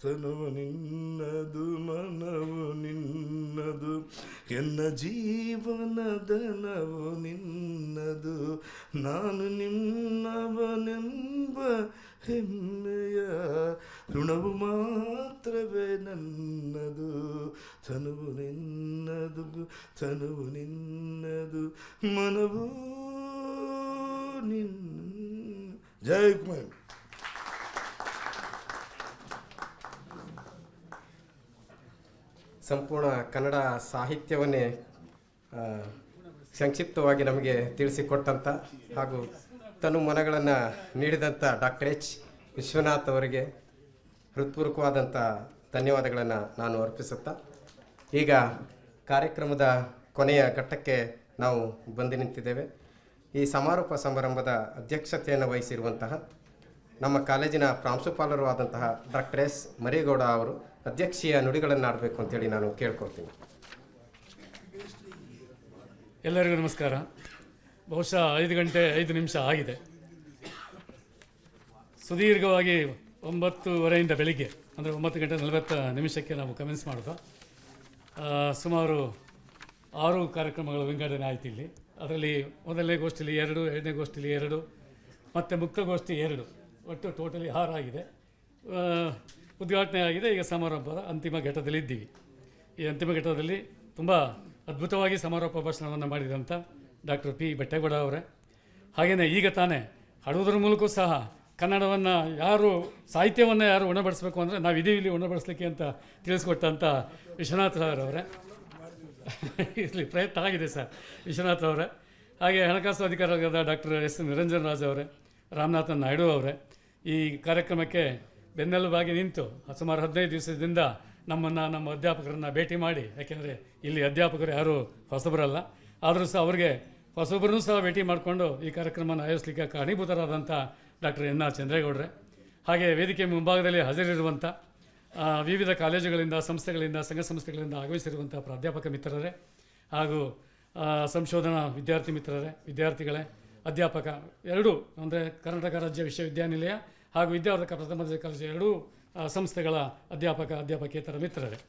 ತನುವು ನಿನ್ನದು, ಮನವು ನಿನ್ನದು, ಎನ್ನ ಜೀವನದನವು ನಿನ್ನದು. ನಾನು ನಿನ್ನವನೆಂಬ ಹೆಮ್ಮೆಯ ಋಣವು ಮಾತ್ರವೇ ನನ್ನದು. ತನುವು ನಿನ್ನದು ತನುವು ನಿನ್ನದು, ಮನವು ನಿನ್ನ ಕುಮಾರ್. ಸಂಪೂರ್ಣ ಕನ್ನಡ ಸಾಹಿತ್ಯವನ್ನೇ ಸಂಕ್ಷಿಪ್ತವಾಗಿ ನಮಗೆ ತಿಳಿಸಿಕೊಟ್ಟಂಥ ಹಾಗೂ ತನು ಮನಗಳನ್ನು ನೀಡಿದಂಥ ಡಾಕ್ಟರ್ ಎಚ್. ವಿಶ್ವನಾಥ್ ಅವರಿಗೆ ಹೃತ್ಪೂರ್ವಕವಾದಂಥ ಧನ್ಯವಾದಗಳನ್ನು ನಾನು ಅರ್ಪಿಸುತ್ತಾ, ಈಗ ಕಾರ್ಯಕ್ರಮದ ಕೊನೆಯ ಘಟ್ಟಕ್ಕೆ ನಾವು ಬಂದು ನಿಂತಿದ್ದೇವೆ. ಈ ಸಮಾರೋಪ ಸಮಾರಂಭದ ಅಧ್ಯಕ್ಷತೆಯನ್ನು ವಹಿಸಿರುವಂತಹ ನಮ್ಮ ಕಾಲೇಜಿನ ಪ್ರಾಂಶುಪಾಲರು ಆದಂತಹ ಡಾಕ್ಟರ್ ಎಸ್. ಮರೇಗೌಡ ಅವರು ಅಧ್ಯಕ್ಷೀಯ ನುಡಿಗಳನ್ನು ಆಡಬೇಕು ಅಂತೇಳಿ ನಾನು ಕೇಳ್ಕೊಳ್ತೀನಿ. ಎಲ್ಲರಿಗೂ ನಮಸ್ಕಾರ. ಬಹುಶಃ ಐದು ಗಂಟೆ ಐದು ನಿಮಿಷ ಆಗಿದೆ. ಸುದೀರ್ಘವಾಗಿ ಒಂಬತ್ತುವರೆಯಿಂದ ಬೆಳಿಗ್ಗೆ ಅಂದರೆ ಒಂಬತ್ತು ಗಂಟೆ ನಲವತ್ತು ನಿಮಿಷಕ್ಕೆ ನಾವು ಕಮೆನ್ಸ್ ಮಾಡೋದು. ಸುಮಾರು ಆರು ಕಾರ್ಯಕ್ರಮಗಳ ವಿಂಗಡಣೆ ಆಯ್ತು ಇಲ್ಲಿ. ಅದರಲ್ಲಿ ಮೊದಲನೇ ಗೋಷ್ಠಿಲಿ ಎರಡು, ಎರಡನೇ ಗೋಷ್ಠಿಲಿ ಎರಡು, ಮತ್ತು ಮುಕ್ತಗೋಷ್ಠಿ ಎರಡು. ಒಟ್ಟು ಟೋಟಲಿ ಆರು ಆಗಿದೆ. ಉದ್ಘಾಟನೆ ಆಗಿದೆ. ಈಗ ಸಮಾರೋಪದ ಅಂತಿಮ ಘಟ್ಟದಲ್ಲಿ ಇದ್ದೀವಿ. ಈ ಅಂತಿಮ ಘಟ್ಟದಲ್ಲಿ ತುಂಬ ಅದ್ಭುತವಾಗಿ ಸಮಾರೋಪ ಭಾಷಣವನ್ನು ಮಾಡಿದಂಥ ಡಾಕ್ಟರ್ ಪಿ. ಬೆಟ್ಟೇಗೌಡ ಅವರೇ. ಹಾಗೆಯೇ ಈಗ ತಾನೇ ಹಾಡುವುದರ ಮೂಲಕ ಸಹ ಕನ್ನಡವನ್ನು ಯಾರು, ಸಾಹಿತ್ಯವನ್ನು ಯಾರು ಉಣಬಡಿಸ್ಬೇಕು ಅಂದರೆ ನಾವು ಇದೀವಿ ಇಲ್ಲಿ ಉಣಬಡಿಸ್ಲಿಕ್ಕೆ ಅಂತ ತಿಳಿಸ್ಕೊಟ್ಟಂಥ ವಿಶ್ವನಾಥ್ ಅವರೇ. ಇಲ್ಲಿ ಪ್ರಯತ್ನ ಆಗಿದೆ ಸರ್, ವಿಶ್ವನಾಥ್ ಅವರೇ. ಹಾಗೆ ಹಣಕಾಸು ಅಧಿಕಾರಿಗಳಾದ ಡಾಕ್ಟರ್ ಎಸ್ ನಿರಂಜನ್ ರಾಜ್ ಅವರೇ, ರಾಮನಾಥನ್ ನಾಯ್ಡು ಅವರೇ, ಈ ಕಾರ್ಯಕ್ರಮಕ್ಕೆ ಬೆನ್ನೆಲುಬಾಗಿ ನಿಂತು ಸುಮಾರು ಹದಿನೈದು ದಿವಸದಿಂದ ನಮ್ಮನ್ನು, ನಮ್ಮ ಅಧ್ಯಾಪಕರನ್ನು ಭೇಟಿ ಮಾಡಿ, ಯಾಕೆಂದರೆ ಇಲ್ಲಿ ಅಧ್ಯಾಪಕರು ಯಾರೂ ಹೊಸಬರಲ್ಲ, ಆದರೂ ಸಹ ಅವರಿಗೆ ಹೊಸೊಬ್ಬರನ್ನೂ ಸಹ ಭೇಟಿ ಮಾಡಿಕೊಂಡು ಈ ಕಾರ್ಯಕ್ರಮವನ್ನು ಆಯೋಜಿಸಲಿಕ್ಕೆ ಕಾರಣೀಭೂತರಾದಂಥ ಡಾಕ್ಟರ್ ಎನ್ ಆರ್ ಚಂದ್ರೇಗೌಡರೆ. ಹಾಗೆ ವೇದಿಕೆ ಮುಂಭಾಗದಲ್ಲಿ ಹಾಜರಿರುವಂಥ ವಿವಿಧ ಕಾಲೇಜುಗಳಿಂದ, ಸಂಸ್ಥೆಗಳಿಂದ, ಸಂಘ ಸಂಸ್ಥೆಗಳಿಂದ ಆಗಮಿಸಿರುವಂಥ ಪ್ರಾಧ್ಯಾಪಕ ಮಿತ್ರರೇ ಹಾಗೂ ಸಂಶೋಧನಾ ವಿದ್ಯಾರ್ಥಿ ಮಿತ್ರರೇ, ವಿದ್ಯಾರ್ಥಿಗಳೇ, ಅಧ್ಯಾಪಕ ಎರಡೂ ಅಂದರೆ ಕರ್ನಾಟಕ ರಾಜ್ಯ ವಿಶ್ವವಿದ್ಯಾನಿಲಯ ಹಾಗೂ ವಿದ್ಯಾವರ್ಧಕ ಪ್ರಥಮ ಕಾಲೇಜು ಎರಡೂ ಸಂಸ್ಥೆಗಳ ಅಧ್ಯಾಪಕ, ಅಧ್ಯಾಪಕೇತರ ಮಿತ್ರರೇ.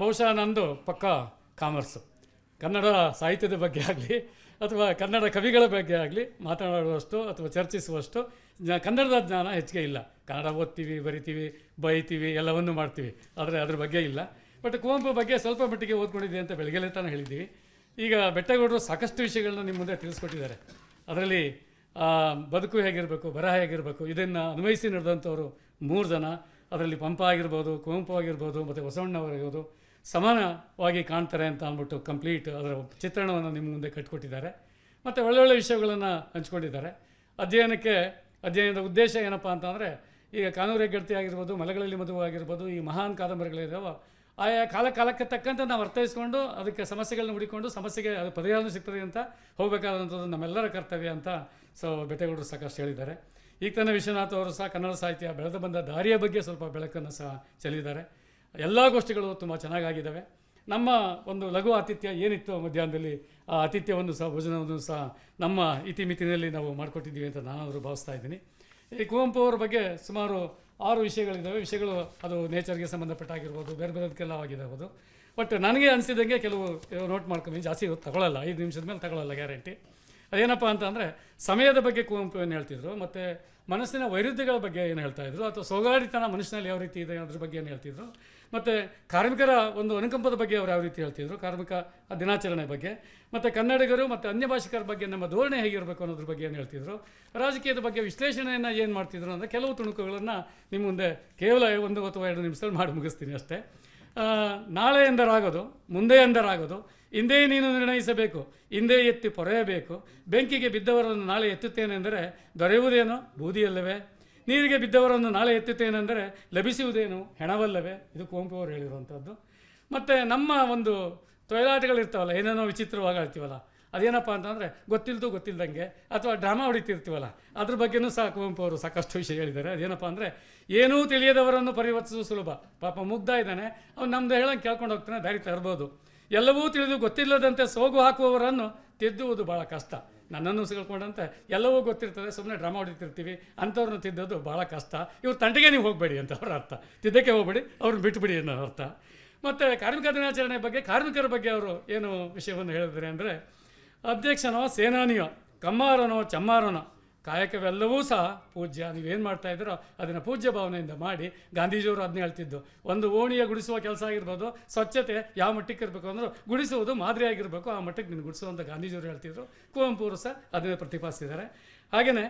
ಬಹುಶಃ ನಂದು ಪಕ್ಕ ಕಾಮರ್ಸು. ಕನ್ನಡ ಸಾಹಿತ್ಯದ ಬಗ್ಗೆ ಆಗಲಿ ಅಥವಾ ಕನ್ನಡ ಕವಿಗಳ ಬಗ್ಗೆ ಆಗಲಿ ಮಾತನಾಡುವಷ್ಟು ಅಥವಾ ಚರ್ಚಿಸುವಷ್ಟು ಕನ್ನಡದ ಜ್ಞಾನ ಹೆಚ್ಚಿಗೆ ಇಲ್ಲ. ಕನ್ನಡ ಓದ್ತೀವಿ, ಬರಿತೀವಿ, ಬೈತೀವಿ, ಎಲ್ಲವನ್ನೂ ಮಾಡ್ತೀವಿ. ಆದರೆ ಅದ್ರ ಬಗ್ಗೆ ಇಲ್ಲ. ಬಟ್ ಕುವೆಂಪು ಬಗ್ಗೆ ಸ್ವಲ್ಪ ಮಟ್ಟಿಗೆ ಓದ್ಕೊಂಡಿದ್ದೆ ಅಂತ ಬೆಳಗ್ಗೆಲೆ ತಾನೇ ಹೇಳಿದ್ದೀವಿ. ಈಗ ಬೆಟ್ಟಗೌಡರು ಸಾಕಷ್ಟು ವಿಷಯಗಳನ್ನ ನಿಮ್ಮ ಮುಂದೆ ತಿಳಿಸ್ಕೊಟ್ಟಿದ್ದಾರೆ. ಅದರಲ್ಲಿ ಬದುಕು ಹೇಗಿರಬೇಕು ಬರಹ ಹೇಗಿರಬೇಕು, ಇದನ್ನು ಅನ್ವಯಿಸಿ ನಡೆದಂಥವರು ಮೂರು ಜನ. ಅದರಲ್ಲಿ ಪಂಪ ಆಗಿರ್ಬೋದು, ಕುವೆಂಪು ಆಗಿರ್ಬೋದು, ಮತ್ತು ಬಸವಣ್ಣವರಾಗಿರ್ಬೋದು ಸಮಾನವಾಗಿ ಕಾಣ್ತಾರೆ ಅಂತ ಅಂದ್ಬಿಟ್ಟು ಕಂಪ್ಲೀಟ್ ಅದರ ಚಿತ್ರಣವನ್ನು ನಿಮ್ಮ ಮುಂದೆ ಕಟ್ಟಿಕೊಟ್ಟಿದ್ದಾರೆ ಮತ್ತು ಒಳ್ಳೊಳ್ಳೆ ವಿಷಯಗಳನ್ನು ಹಂಚ್ಕೊಂಡಿದ್ದಾರೆ. ಅಧ್ಯಯನಕ್ಕೆ, ಅಧ್ಯಯನದ ಉದ್ದೇಶ ಏನಪ್ಪ ಅಂತಂದರೆ, ಈಗ ಕಾನೂರು ಹೆಗ್ಗಡ್ತಿ ಆಗಿರ್ಬೋದು, ಮಲೆಗಳಲ್ಲಿ ಮದುವೆ ಆಗಿರ್ಬೋದು, ಈ ಮಹಾನ್ ಕಾದಂಬರಿಗಳಿದಾವೆ, ಆಯಾ ಕಾಲ ಕಾಲಕ್ಕೆ ತಕ್ಕಂತೆ ನಾವು ಅರ್ಥೈಸ್ಕೊಂಡು ಅದಕ್ಕೆ ಸಮಸ್ಯೆಗಳನ್ನ ಹುಡಿಕೊಂಡು ಸಮಸ್ಯೆಗೆ ಅದು ಪರಿಹಾರ ಸಿಗ್ತದೆ ಅಂತ ಹೋಗಬೇಕಾದಂಥದ್ದು ನಮ್ಮೆಲ್ಲರ ಕರ್ತವ್ಯ ಅಂತ ಸೊ ಬೆಟ್ಟಗೌಡರು ಸಾಕಷ್ಟು ಹೇಳಿದ್ದಾರೆ. ಈಗ ತನ್ನ ವಿಶ್ವನಾಥ್ ಅವರು ಸಹ ಕನ್ನಡ ಸಾಹಿತ್ಯ ಬೆಳೆದು ಬಂದ ದಾರಿಯ ಬಗ್ಗೆ ಸ್ವಲ್ಪ ಬೆಳಕನ್ನು ಸಹ ಚೆಲ್ಲಿದ್ದಾರೆ. ಎಲ್ಲ ಗೋಷ್ಠಿಗಳು ತುಂಬ ಚೆನ್ನಾಗಾಗಿದ್ದಾವೆ. ನಮ್ಮ ಒಂದು ಲಘು ಆತಿಥ್ಯ ಏನಿತ್ತು ಮಧ್ಯಾಹ್ನದಲ್ಲಿ, ಆ ಆತಿಥ್ಯವನ್ನು ಸಹ, ಭೋಜನವನ್ನು ಸಹ ನಮ್ಮ ಇತಿಮಿತಿನಲ್ಲಿ ನಾವು ಮಾಡಿಕೊಟ್ಟಿದ್ದೀವಿ ಅಂತ ನಾನಾದರೂ ಭಾವಿಸ್ತಾ ಇದ್ದೀನಿ. ಈ ಕುವೆಂಪು ಅವರ ಬಗ್ಗೆ ಸುಮಾರು ಆರು ವಿಷಯಗಳಿದ್ದಾವೆ. ವಿಷಯಗಳು ಅದು ನೇಚರ್ಗೆ ಸಂಬಂಧಪಟ್ಟಾಗಿರ್ಬೋದು ಬೇರೆ ಬೇರೆದಕ್ಕೆಲ್ಲ ಆಗಿರ್ಬೋದು. ಬಟ್ ನನಗೆ ಅನಿಸಿದಂಗೆ ಕೆಲವು ನೋಟ್ ಮಾಡ್ಕೊಂಡು ಜಾಸ್ತಿ ತಗೊಳ್ಳಲ್ಲ ಐದು ನಿಮಿಷದ ಮೇಲೆ ತಗೊಳ್ಳಲ್ಲ ಗ್ಯಾರಂಟಿ. ಅದೇನಪ್ಪ ಅಂತಂದರೆ ಸಮಯದ ಬಗ್ಗೆ ಕುವೆಂಪು ಏನು ಹೇಳ್ತಿದ್ರು, ಮತ್ತು ಮನಸ್ಸಿನ ವೈರುಧ್ಯಗಳ ಬಗ್ಗೆ ಏನು ಹೇಳ್ತಾ ಇದ್ರು, ಅಥವಾ ಸೋಗಾಡಿತನ ಮನುಷ್ಯನಲ್ಲಿ ಯಾವ ರೀತಿ ಇದೆ ಅದ್ರ ಬಗ್ಗೆ ಏನು ಹೇಳ್ತಿದ್ರು ಮತ್ತು ಕಾರ್ಮಿಕರ ಒಂದು ಅನುಕಂಪದ ಬಗ್ಗೆ ಅವರು ಯಾವ ರೀತಿ ಹೇಳ್ತಿದ್ರು? ಕಾರ್ಮಿಕ ದಿನಾಚರಣೆ ಬಗ್ಗೆ. ಮತ್ತು ಕನ್ನಡಿಗರು ಮತ್ತು ಅನ್ಯ ಭಾಷಿಕರ ಬಗ್ಗೆ ನಮ್ಮ ಧೋರಣೆ ಹೇಗಿರಬೇಕು ಅನ್ನೋದ್ರ ಬಗ್ಗೆ ಏನು ಹೇಳ್ತಿದ್ರು? ರಾಜಕೀಯದ ಬಗ್ಗೆ ವಿಶ್ಲೇಷಣೆಯನ್ನು ಏನು ಮಾಡ್ತಿದ್ರು ಅಂದರೆ ಕೆಲವು ತುಣುಕುಗಳನ್ನು ನಿಮ್ಮ ಮುಂದೆ ಕೇವಲ ಒಂದು ಅಥವಾ ಎರಡು ನಿಮಿಷದಲ್ಲಿ ಮಾಡಿ ಮುಗಿಸ್ತೀನಿ ಅಷ್ಟೇ. ನಾಳೆ ಎಂದರಾಗೋದು, ಮುಂದೆ ಎಂದರಾಗೋದು, ಹಿಂದೆ ನೀನು ನಿರ್ಣಯಿಸಬೇಕು, ಹಿಂದೆ ಎತ್ತಿ ಪೊರೆಯಬೇಕು, ಬೆಂಕಿಗೆ ಬಿದ್ದವರನ್ನು ನಾಳೆ ಎತ್ತುತ್ತೇನೆಂದರೆ ದೊರೆಯುವುದೇನೋ? ಬೂದಿಯಲ್ಲವೇ? ನೀರಿಗೆ ಬಿದ್ದವರನ್ನು ನಾಳೆ ಎತ್ತುತ್ತೇನೆಂದರೆ ಲಭಿಸುವುದೇನು? ಹೆಣವಲ್ಲವೇ? ಇದು ಕುವೆಂಪು ಅವರು ಹೇಳಿರುವಂಥದ್ದು. ಮತ್ತು ನಮ್ಮ ಒಂದು ತೊಯಲಾಟಗಳಿರ್ತಾವಲ್ಲ, ಏನೇನೋ ವಿಚಿತ್ರವಾಗಿ ಆಡ್ತೀವಲ್ಲ, ಅದೇನಪ್ಪ ಅಂತಂದರೆ ಗೊತ್ತಿಲ್ದು ಗೊತ್ತಿಲ್ದಂಗೆ ಅಥವಾ ಡ್ರಾಮಾ ಹೊಡಿತಿರ್ತೀವಲ್ಲ, ಅದ್ರ ಬಗ್ಗೆನೂ ಸಹ ಕುವೆಂಪು ಅವರು ಸಾಕಷ್ಟು ವಿಷಯ ಹೇಳಿದ್ದಾರೆ. ಅದೇನಪ್ಪ ಅಂದರೆ, ಏನೂ ತಿಳಿಯದವರನ್ನು ಪರಿವರ್ತಿಸುವುದು ಸುಲಭ. ಪಾಪ ಮುಗ್ಧ ಇದ್ದಾನೆ. ಅವ್ನು ನಮ್ದು ಹೇಳಂಗೆ ಕೇಳ್ಕೊಂಡು ಹೋಗ್ತಾನೆ, ದಾರಿ ತರ್ಬೋದು. ಎಲ್ಲವೂ ತಿಳಿದು ಗೊತ್ತಿಲ್ಲದಂತೆ ಸೋಗು ಹಾಕುವವರನ್ನು ತಿದ್ದುವುದು ಭಾಳ ಕಷ್ಟ. ನನ್ನನ್ನು ಸಿಗಲ್ಕೊಂಡಂತ ಎಲ್ಲವೂ ಗೊತ್ತಿರ್ತದೆ ಸುಮ್ಮನೆ ಡ್ರಾಮಾ ಹೊಡಿತಿರ್ತೀವಿ. ಅಂಥವ್ರನ್ನ ತಿದ್ದೋದು ಭಾಳ ಕಷ್ಟ. ಇವ್ರು ತಂಟೆಗೆ ನೀವು ಹೋಗಬೇಡಿ ಅಂತ ಅವ್ರ ಅರ್ಥ. ತಿದ್ದಕ್ಕೆ ಹೋಗಬೇಡಿ, ಅವ್ರನ್ನ ಬಿಟ್ಬಿಡಿ ಅನ್ನೋ ಅರ್ಥ. ಮತ್ತು ಕಾರ್ಮಿಕ ದಿನಾಚರಣೆ ಬಗ್ಗೆ, ಕಾರ್ಮಿಕರ ಬಗ್ಗೆ ಅವರು ಏನು ವಿಷಯವನ್ನು ಹೇಳಿದ್ರೆ ಅಂದರೆ, ಅಧ್ಯಕ್ಷನೋ, ಸೇನಾನಿಯೋ, ಕಮ್ಮಾರನೋ, ಚಮ್ಮಾರನೋ ಕಾಯಕವೆಲ್ಲವೂ ಸಹ ಪೂಜ್ಯ. ನೀವೇನು ಮಾಡ್ತಾ ಇದ್ದೀರೋ ಅದನ್ನು ಪೂಜ್ಯ ಭಾವನೆಯಿಂದ ಮಾಡಿ ಗಾಂಧೀಜಿಯವರು ಅದನ್ನ ಹೇಳ್ತಿದ್ದು. ಒಂದು ಓಣಿಯ ಗುಡಿಸುವ ಕೆಲಸ ಆಗಿರ್ಬೋದು, ಸ್ವಚ್ಛತೆ ಯಾವ ಮಟ್ಟಕ್ಕೆ ಇರಬೇಕು ಅಂದರೂ ಗುಡಿಸುವುದು ಮಾದರಿಯಾಗಿರಬೇಕು ಆ ಮಟ್ಟಕ್ಕೆ ನೀನು ಗುಡಿಸುವಂಥ ಗಾಂಧೀಜಿಯವರು ಹೇಳ್ತಿದ್ರು. ಕುವೆಂಪು ಅವರು ಸಹ ಅದನ್ನೇ ಪ್ರತಿಪಾದಿಸಿದ್ದಾರೆ. ಹಾಗೆಯೇ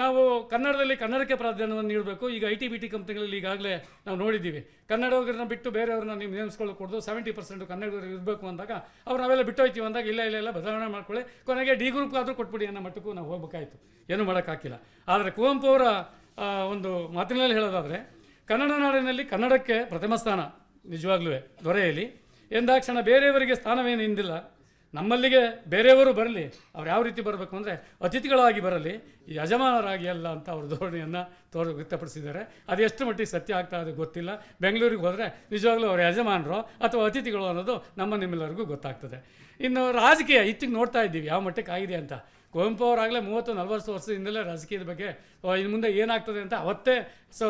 ನಾವು ಕನ್ನಡದಲ್ಲಿ ಕನ್ನಡಕ್ಕೆ ಪ್ರಾಧಾನ್ಯವನ್ನು ನೀಡಬೇಕು. ಈಗ ಐ ಟಿ ಬಿ ಟಿ ಕಂಪ್ನಿಗಳಲ್ಲಿ ಈಗಾಗಲೇ ನಾವು ನೋಡಿದ್ದೀವಿ. ಕನ್ನಡವ್ರನ್ನ ಬಿಟ್ಟು ಬೇರೆಯವ್ರನ್ನ ನೀವು ನೇಮಿಸ್ಕೊಳ್ಳೋಕೆ ಕೊಡೋದು ಸೆವೆಂಟಿ ಪರ್ಸೆಂಟ್ ಕನ್ನಡಿಗರು ಇರಬೇಕು ಅಂದಾಗ ಅವ್ರು ನಾವೆಲ್ಲ ಬಿಟ್ಟು ಹೋಯ್ತೀವಿ ಅಂದಾಗ ಇಲ್ಲ ಇಲ್ಲ ಇಲ್ಲ, ಬದಲಾವಣೆ ಮಾಡ್ಕೊಳ್ಳಿ. ಕೊನೆಗೆ ಡಿ ಗ್ರೂಪ್ ಆದರೂ ಕೊಟ್ಬಿಡಿ ಅನ್ನೋ ಮಟ್ಟಕ್ಕೂ ನಾವು ಹೋಗ್ಬೇಕಾಯ್ತು. ಏನೂ ಮಾಡೋಕ್ಕಾಗಿಲ್ಲ ಆದರೆ ಕುವೆಂಪು ಅವರ ಒಂದು ಮಾತಿನಲ್ಲಿ ಹೇಳೋದಾದರೆ, ಕನ್ನಡ ನಾಡಿನಲ್ಲಿ ಕನ್ನಡಕ್ಕೆ ಪ್ರಥಮ ಸ್ಥಾನ ನಿಜವಾಗ್ಲೂ ದೊರೆಯಲಿ. ಎಂದಾಕ್ಷಣ ಬೇರೆಯವರಿಗೆ ಸ್ಥಾನವೇನು ಇಂದಿಲ್ಲ. ನಮ್ಮಲ್ಲಿಗೆ ಬೇರೆಯವರು ಬರಲಿ, ಅವ್ರು ಯಾವ ರೀತಿ ಬರಬೇಕು ಅಂದರೆ ಅತಿಥಿಗಳಾಗಿ ಬರಲಿ ಯಜಮಾನರಾಗಿ ಅಲ್ಲ ಅಂತ ಅವ್ರ ಧೋರಣೆಯನ್ನು ತೋರ್, ವ್ಯಕ್ತಪಡಿಸಿದ್ದಾರೆ. ಅದು ಎಷ್ಟು ಮಟ್ಟಿಗೆ ಸತ್ಯ ಆಗ್ತಾ ಅದು ಗೊತ್ತಿಲ್ಲ. ಬೆಂಗಳೂರಿಗೆ ಹೋದರೆ ನಿಜವಾಗ್ಲೂ ಅವ್ರ ಯಜಮಾನರು ಅಥವಾ ಅತಿಥಿಗಳು ಅನ್ನೋದು ನಮ್ಮ ನಿಮ್ಮೆಲ್ಲರಿಗೂ ಗೊತ್ತಾಗ್ತದೆ. ಇನ್ನು ರಾಜಕೀಯ ಇತ್ತಿಗೆ ನೋಡ್ತಾ ಇದ್ದೀವಿ, ಯಾವ ಮಟ್ಟಕ್ಕೆ ಆಗಿದೆ ಅಂತ. ಕುವೆಂಪು ಅವರಾಗಲೇ ಮೂವತ್ತು, ನಲವತ್ತು ವರ್ಷದಿಂದಲೇ ರಾಜಕೀಯದ ಬಗ್ಗೆ ಇನ್ನು ಮುಂದೆ ಏನಾಗ್ತದೆ ಅಂತ ಅವತ್ತೇ ಸೊ,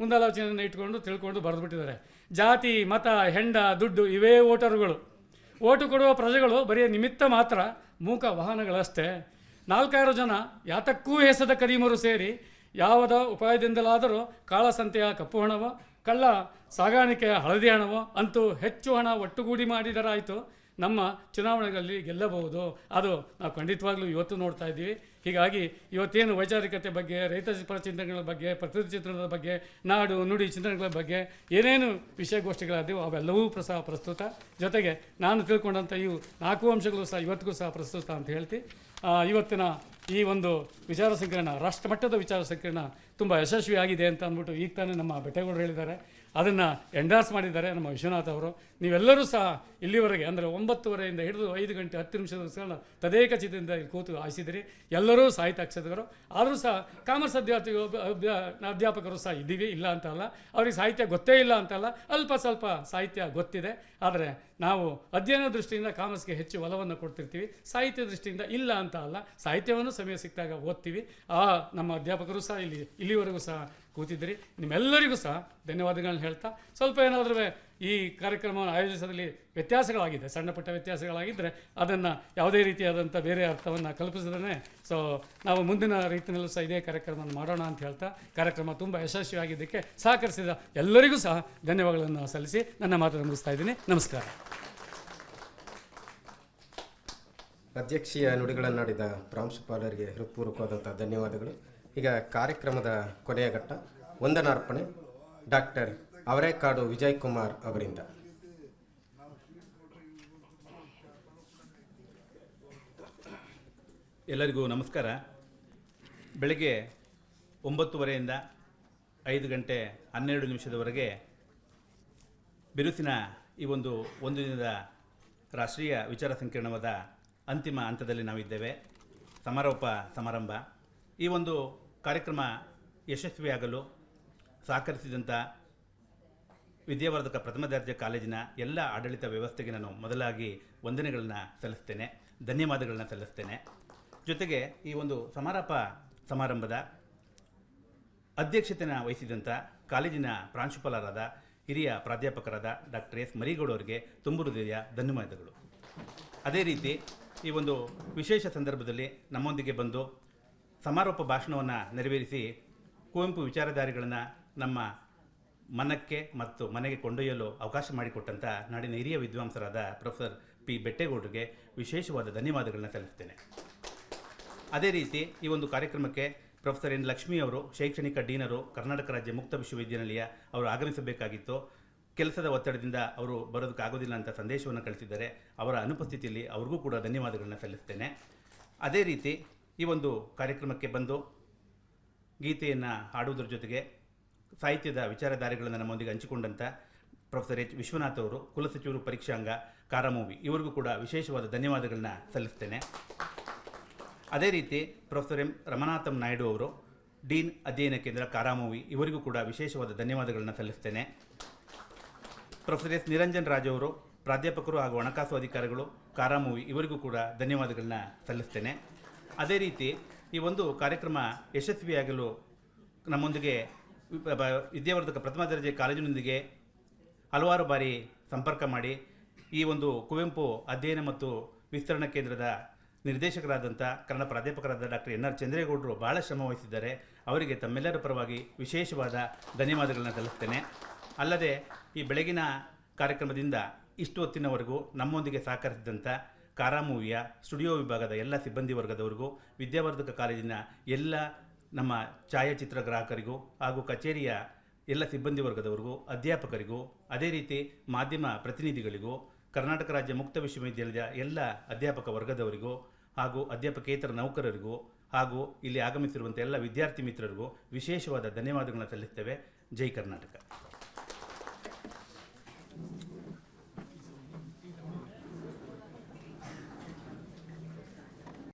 ಮುಂದಾಲೋಚನೆಯನ್ನು ಇಟ್ಕೊಂಡು ತಿಳ್ಕೊಂಡು ಬರೆದುಬಿಟ್ಟಿದ್ದಾರೆ. ಜಾತಿ, ಮತ, ಹೆಂಡ, ದುಡ್ಡು, ಇವೇ ವೋಟರುಗಳು. ಓಟು ಕೊಡುವ ಪ್ರಜೆಗಳು ಬರೀ ನಿಮಿತ್ತ ಮಾತ್ರ ಮೂಕ ವಾಹನಗಳಷ್ಟೇ. ನಾಲ್ಕಾರು ಜನ ಯಾತಕ್ಕೂ ಹೆಸದ ಕದೀಮರು ಸೇರಿ ಯಾವುದ ಉಪಾಯದಿಂದಲಾದರೂ ಕಾಳಸಂತೆಯ ಕಪ್ಪು ಹಣವೋ, ಕಳ್ಳ ಸಾಗಾಣಿಕೆಯ ಹಳದಿ ಹಣವೋ ಅಂತೂ ಹೆಚ್ಚು ಹಣ ಒಟ್ಟುಗೂಡಿ ಮಾಡಿದರಾಯಿತು. ನಮ್ಮ ಚುನಾವಣೆಗಳಲ್ಲಿ ಗೆಲ್ಲಬಹುದು. ಅದು ನಾವು ಖಂಡಿತವಾಗ್ಲೂ ಇವತ್ತು ನೋಡ್ತಾ ಇದ್ದೀವಿ. ಹೀಗಾಗಿ ಇವತ್ತೇನು ವೈಚಾರಿಕತೆ ಬಗ್ಗೆ, ರೈತ ಪರ ಚಿಂತನೆಗಳ ಬಗ್ಗೆ, ಪ್ರಕೃತಿ ಚಿತ್ರಣದ ಬಗ್ಗೆ, ನಾಡು, ನುಡಿ ಚಿಂತನೆಗಳ ಬಗ್ಗೆ, ಏನೇನು ವಿಷಯಗೋಷ್ಠಿಗಳಾದವು, ಅವೆಲ್ಲವೂ ಸಹ ಪ್ರಸ್ತುತ. ಜೊತೆಗೆ ನಾನು ತಿಳ್ಕೊಂಡಂಥ ಇವು ನಾಲ್ಕು ಅಂಶಗಳು ಸಹ ಇವತ್ತಿಗೂ ಸಹ ಪ್ರಸ್ತುತ ಅಂತ ಹೇಳ್ತಿ. ಇವತ್ತಿನ ಈ ಒಂದು ವಿಚಾರ ಸಂಕಿರಣ, ರಾಷ್ಟ್ರಮಟ್ಟದ ವಿಚಾರ ಸಂಕಿರಣ ತುಂಬ ಯಶಸ್ವಿಯಾಗಿದೆ ಅಂತ ಅಂದ್ಬಿಟ್ಟು ಈಗ ತಾನೇ ನಮ್ಮ ಬೆಟ್ಟೇಗೌಡರು ಹೇಳಿದ್ದಾರೆ. ಅದನ್ನು ಎಂಡಾರ್ಸ್ ಮಾಡಿದ್ದಾರೆ ನಮ್ಮ ವಿಶ್ವನಾಥ್ ಅವರು. ನೀವೆಲ್ಲರೂ ಸಹ ಇಲ್ಲಿವರೆಗೆ, ಅಂದರೆ ಒಂಬತ್ತುವರೆಯಿಂದ ಹಿಡಿದು ಐದು ಗಂಟೆ ಹತ್ತು ನಿಮಿಷದ ತದೇಕ ಚಿತ್ರದಿಂದ ಇಲ್ಲಿ ಕೂತು ಆಯಿಸಿದಿರಿ ಎಲ್ಲರೂ ಸಾಹಿತ್ಯ ಅಕ್ಷರಗಳು ಆದರೂ ಸಹ ಕಾಮರ್ಸ್ ಅಧ್ಯಾಪಕ ಅಧ್ಯಾಪಕರು ಸಹ ಇದ್ದೀವಿ, ಇಲ್ಲ ಅಂತ ಅಲ್ಲ. ಅವ್ರಿಗೆ ಸಾಹಿತ್ಯ ಗೊತ್ತೇ ಇಲ್ಲ ಅಂತಲ್ಲ ಅಲ್ಪ ಸ್ವಲ್ಪ ಸಾಹಿತ್ಯ ಗೊತ್ತಿದೆ. ಆದರೆ ನಾವು ಅಧ್ಯಯನ ದೃಷ್ಟಿಯಿಂದ ಕಾಮರ್ಸ್ಗೆ ಹೆಚ್ಚು ಒಲವನ್ನು ಕೊಡ್ತಿರ್ತೀವಿ. ಸಾಹಿತ್ಯ ದೃಷ್ಟಿಯಿಂದ ಇಲ್ಲ ಅಂತ ಅಲ್ಲ. ಸಾಹಿತ್ಯವನ್ನು ಸಮಯ ಸಿಕ್ಕಿದಾಗ ಓದ್ತೀವಿ. ಆ ನಮ್ಮ ಅಧ್ಯಾಪಕರು ಸಹ ಇಲ್ಲಿ, ಇಲ್ಲಿವರೆಗೂ ಸಹ ಕೂತಿದ್ದೀರಿ. ನಿಮ್ಮೆಲ್ಲರಿಗೂ ಸಹ ಧನ್ಯವಾದಗಳನ್ನ ಹೇಳ್ತಾ ಸ್ವಲ್ಪ ಏನಾದರೂ ಈ ಕಾರ್ಯಕ್ರಮವನ್ನು ಆಯೋಜಿಸೋದ್ರಲ್ಲಿ ವ್ಯತ್ಯಾಸಗಳಾಗಿದೆ, ಸಣ್ಣ ಪುಟ್ಟ ವ್ಯತ್ಯಾಸಗಳಾಗಿದ್ದರೆ ಅದನ್ನು ಯಾವುದೇ ರೀತಿಯಾದಂಥ ಬೇರೆ ಅರ್ಥವನ್ನು ಕಲ್ಪಿಸಿದ್ರೆ ಸೊ ನಾವು ಮುಂದಿನ ರೀತಿಯಲ್ಲೂ ಸಹ ಇದೇ ಕಾರ್ಯಕ್ರಮವನ್ನು ಮಾಡೋಣ ಅಂತ ಹೇಳ್ತಾ ಕಾರ್ಯಕ್ರಮ ತುಂಬ ಯಶಸ್ವಿಯಾಗಿದ್ದಕ್ಕೆ ಸಹಕರಿಸಿದ ಎಲ್ಲರಿಗೂ ಸಹ ಧನ್ಯವಾದಗಳನ್ನು ಸಲ್ಲಿಸಿ ನನ್ನ ಮಾತನ್ನು ಮುಗಿಸ್ತಾ ಇದ್ದೀನಿ. ನಮಸ್ಕಾರ. ಅಧ್ಯಕ್ಷೀಯ ನುಡಿಗಳನ್ನಾಡಿದ ಪ್ರಾಂಶುಪಾಲರಿಗೆ ಹೃತ್ಪೂರ್ವಕವಾದಂಥ ಧನ್ಯವಾದಗಳು. ಈಗ ಕಾರ್ಯಕ್ರಮದ ಕೊನೆಯ ಘಟ್ಟ ವಂದನಾರ್ಪಣೆ ಡಾಕ್ಟರ್ ಅವರೇಕಾಡು ವಿಜಯ್ ಕುಮಾರ್ ಅವರಿಂದ. ಎಲ್ಲರಿಗೂ ನಮಸ್ಕಾರ. ಬೆಳಗ್ಗೆ ಒಂಬತ್ತುವರೆಯಿಂದ ಐದು ಗಂಟೆ ಹನ್ನೆರಡು ನಿಮಿಷದವರೆಗೆ ಬಿರುಸಿನ ಈ ಒಂದು ಒಂದು ದಿನದ ರಾಷ್ಟ್ರೀಯ ವಿಚಾರ ಸಂಕಿರಣವಾದ ಅಂತಿಮ ಹಂತದಲ್ಲಿ ನಾವಿದ್ದೇವೆ. ಸಮಾರೋಪ ಸಮಾರಂಭ. ಈ ಒಂದು ಕಾರ್ಯಕ್ರಮ ಯಶಸ್ವಿಯಾಗಲು ಸಹಕರಿಸಿದಂಥ ವಿದ್ಯಾವರ್ಧಕ ಪ್ರಥಮ ದರ್ಜೆ ಕಾಲೇಜಿನ ಎಲ್ಲ ಆಡಳಿತ ವ್ಯವಸ್ಥೆಗೆ ನಾನು ಮೊದಲಾಗಿ ವಂದನೆಗಳನ್ನು ಸಲ್ಲಿಸ್ತೇನೆ, ಧನ್ಯವಾದಗಳನ್ನ ಸಲ್ಲಿಸ್ತೇನೆ. ಜೊತೆಗೆ ಈ ಒಂದು ಸಮಾರೋಪ ಸಮಾರಂಭದ ಅಧ್ಯಕ್ಷತೆಯನ್ನು ವಹಿಸಿದಂಥ ಕಾಲೇಜಿನ ಪ್ರಾಂಶುಪಾಲರಾದ ಹಿರಿಯ ಪ್ರಾಧ್ಯಾಪಕರಾದ ಡಾಕ್ಟರ್ ಎಸ್ ಮರಿಗೌಡ ಅವರಿಗೆ ತುಂಬು ಹೃದಯ ಧನ್ಯವಾದಗಳು. ಅದೇ ರೀತಿ ಈ ಒಂದು ವಿಶೇಷ ಸಂದರ್ಭದಲ್ಲಿ ನಮ್ಮೊಂದಿಗೆ ಬಂದು ಸಮಾರೋಪ ಭಾಷಣವನ್ನು ನೆರವೇರಿಸಿ ಕುವೆಂಪು ವಿಚಾರಧಾರೆಗಳನ್ನು ನಮ್ಮ ಮನಕ್ಕೆ ಮತ್ತು ಮನೆಗೆ ಕೊಂಡೊಯ್ಯಲು ಅವಕಾಶ ಮಾಡಿಕೊಟ್ಟಂಥ ನಾಡಿನ ಹಿರಿಯ ವಿದ್ವಾಂಸರಾದ ಪ್ರೊಫೆಸರ್ ಪಿ ಬೆಟ್ಟೇಗೌಡರಿಗೆ ವಿಶೇಷವಾದ ಧನ್ಯವಾದಗಳನ್ನ ಸಲ್ಲಿಸ್ತೇನೆ. ಅದೇ ರೀತಿ ಈ ಒಂದು ಕಾರ್ಯಕ್ರಮಕ್ಕೆ ಪ್ರೊಫೆಸರ್ ಎನ್ ಲಕ್ಷ್ಮಿ ಅವರು, ಶೈಕ್ಷಣಿಕ ಡೀನರು, ಕರ್ನಾಟಕ ರಾಜ್ಯ ಮುಕ್ತ ವಿಶ್ವವಿದ್ಯಾನಿಲಯ ಅವರು ಆಗಮಿಸಬೇಕಾಗಿತ್ತು. ಕೆಲಸದ ಒತ್ತಡದಿಂದ ಅವರು ಬರೋದಕ್ಕಾಗೋದಿಲ್ಲ ಅಂತ ಸಂದೇಶವನ್ನು ಕಳಿಸಿದ್ದಾರೆ. ಅವರ ಅನುಪಸ್ಥಿತಿಯಲ್ಲಿ ಅವ್ರಿಗೂ ಕೂಡ ಧನ್ಯವಾದಗಳನ್ನ ಸಲ್ಲಿಸ್ತೇನೆ. ಅದೇ ರೀತಿ ಈ ಒಂದು ಕಾರ್ಯಕ್ರಮಕ್ಕೆ ಬಂದು ಗೀತೆಯನ್ನು ಹಾಡುವುದರ ಜೊತೆಗೆ ಸಾಹಿತ್ಯದ ವಿಚಾರಧಾರೆಗಳನ್ನು ನಮ್ಮೊಂದಿಗೆ ಹಂಚಿಕೊಂಡಂಥ ಪ್ರೊಫೆಸರ್ ಎಚ್. ವಿಶ್ವನಾಥ್ ಅವರು ಕುಲಸಚಿವರು ಪರೀಕ್ಷಾಂಗ ಕಾರಮೂವಿ ಇವರಿಗೂ ಕೂಡ ವಿಶೇಷವಾದ ಧನ್ಯವಾದಗಳನ್ನ ಸಲ್ಲಿಸ್ತೇನೆ. ಅದೇ ರೀತಿ ಪ್ರೊಫೆಸರ್ ಎಂ. ರಮನಾಥಂ ನಾಯ್ಡು ಅವರು, ಡೀನ್ ಅಧ್ಯಯನ ಕೇಂದ್ರ ಕಾರಾಮೂವಿ ಇವರಿಗೂ ಕೂಡ ವಿಶೇಷವಾದ ಧನ್ಯವಾದಗಳನ್ನ ಸಲ್ಲಿಸ್ತೇನೆ. Professor S. ನಿರಂಜನ್ ರಾಜ್ ಅವರು, ಪ್ರಾಧ್ಯಾಪಕರು ಹಾಗೂ ಹಣಕಾಸು ಅಧಿಕಾರಿಗಳು ಕಾರಾಮೂವಿ ಇವರಿಗೂ ಕೂಡ ಧನ್ಯವಾದಗಳನ್ನ ಸಲ್ಲಿಸ್ತೇನೆ. ಅದೇ ರೀತಿ ಈ ಒಂದು ಕಾರ್ಯಕ್ರಮ ಯಶಸ್ವಿಯಾಗಲು ನಮ್ಮೊಂದಿಗೆ ವಿದ್ಯಾವರ್ಧಕ ಪ್ರಥಮ ದರ್ಜೆ ಕಾಲೇಜಿನೊಂದಿಗೆ ಹಲವಾರು ಬಾರಿ ಸಂಪರ್ಕ ಮಾಡಿ ಈ ಒಂದು ಕುವೆಂಪು ಅಧ್ಯಯನ ಮತ್ತು ವಿಸ್ತರಣಾ ಕೇಂದ್ರದ ನಿರ್ದೇಶಕರಾದಂಥ ಕನ್ನಡ ಪ್ರಾಧ್ಯಾಪಕರಾದ ಡಾಕ್ಟರ್ ಎನ್ ಆರ್ ಚಂದ್ರೇಗೌಡರು ಭಾಳ ಶ್ರಮ ವಹಿಸಿದ್ದಾರೆ. ಅವರಿಗೆ ತಮ್ಮೆಲ್ಲರ ಪರವಾಗಿ ವಿಶೇಷವಾದ ಧನ್ಯವಾದಗಳನ್ನು ಸಲ್ಲಿಸ್ತೇನೆ. ಅಲ್ಲದೆ ಈ ಬೆಳಗಿನ ಕಾರ್ಯಕ್ರಮದಿಂದ ಇಷ್ಟು ಹೊತ್ತಿನವರೆಗೂ ನಮ್ಮೊಂದಿಗೆ ಸಹಕರಿಸಿದಂಥ ಕಾರಾಮೂವಿಯ ಸ್ಟುಡಿಯೋ ವಿಭಾಗದ ಎಲ್ಲ ಸಿಬ್ಬಂದಿ ವರ್ಗದವರಿಗೂ, ವಿದ್ಯಾವರ್ಧಕ ಕಾಲೇಜಿನ ಎಲ್ಲ ನಮ್ಮ ಛಾಯಾಚಿತ್ರ ಗ್ರಾಹಕರಿಗೂ ಹಾಗೂ ಕಚೇರಿಯ ಎಲ್ಲ ಸಿಬ್ಬಂದಿ ವರ್ಗದವರಿಗೂ, ಅಧ್ಯಾಪಕರಿಗೂ, ಅದೇ ರೀತಿ ಮಾಧ್ಯಮ ಪ್ರತಿನಿಧಿಗಳಿಗೂ, ಕರ್ನಾಟಕ ರಾಜ್ಯ ಮುಕ್ತ ವಿಶ್ವವಿದ್ಯಾಲಯದ ಎಲ್ಲ ಅಧ್ಯಾಪಕ ವರ್ಗದವರಿಗೂ ಹಾಗೂ ಅಧ್ಯಾಪಕೇತರ ನೌಕರರಿಗೂ ಹಾಗೂ ಇಲ್ಲಿ ಆಗಮಿಸಿರುವಂಥ ಎಲ್ಲ ವಿದ್ಯಾರ್ಥಿ ಮಿತ್ರರಿಗೂ ವಿಶೇಷವಾದ ಧನ್ಯವಾದಗಳನ್ನು ಸಲ್ಲಿಸ್ತೇವೆ ಜೈ ಕರ್ನಾಟಕ.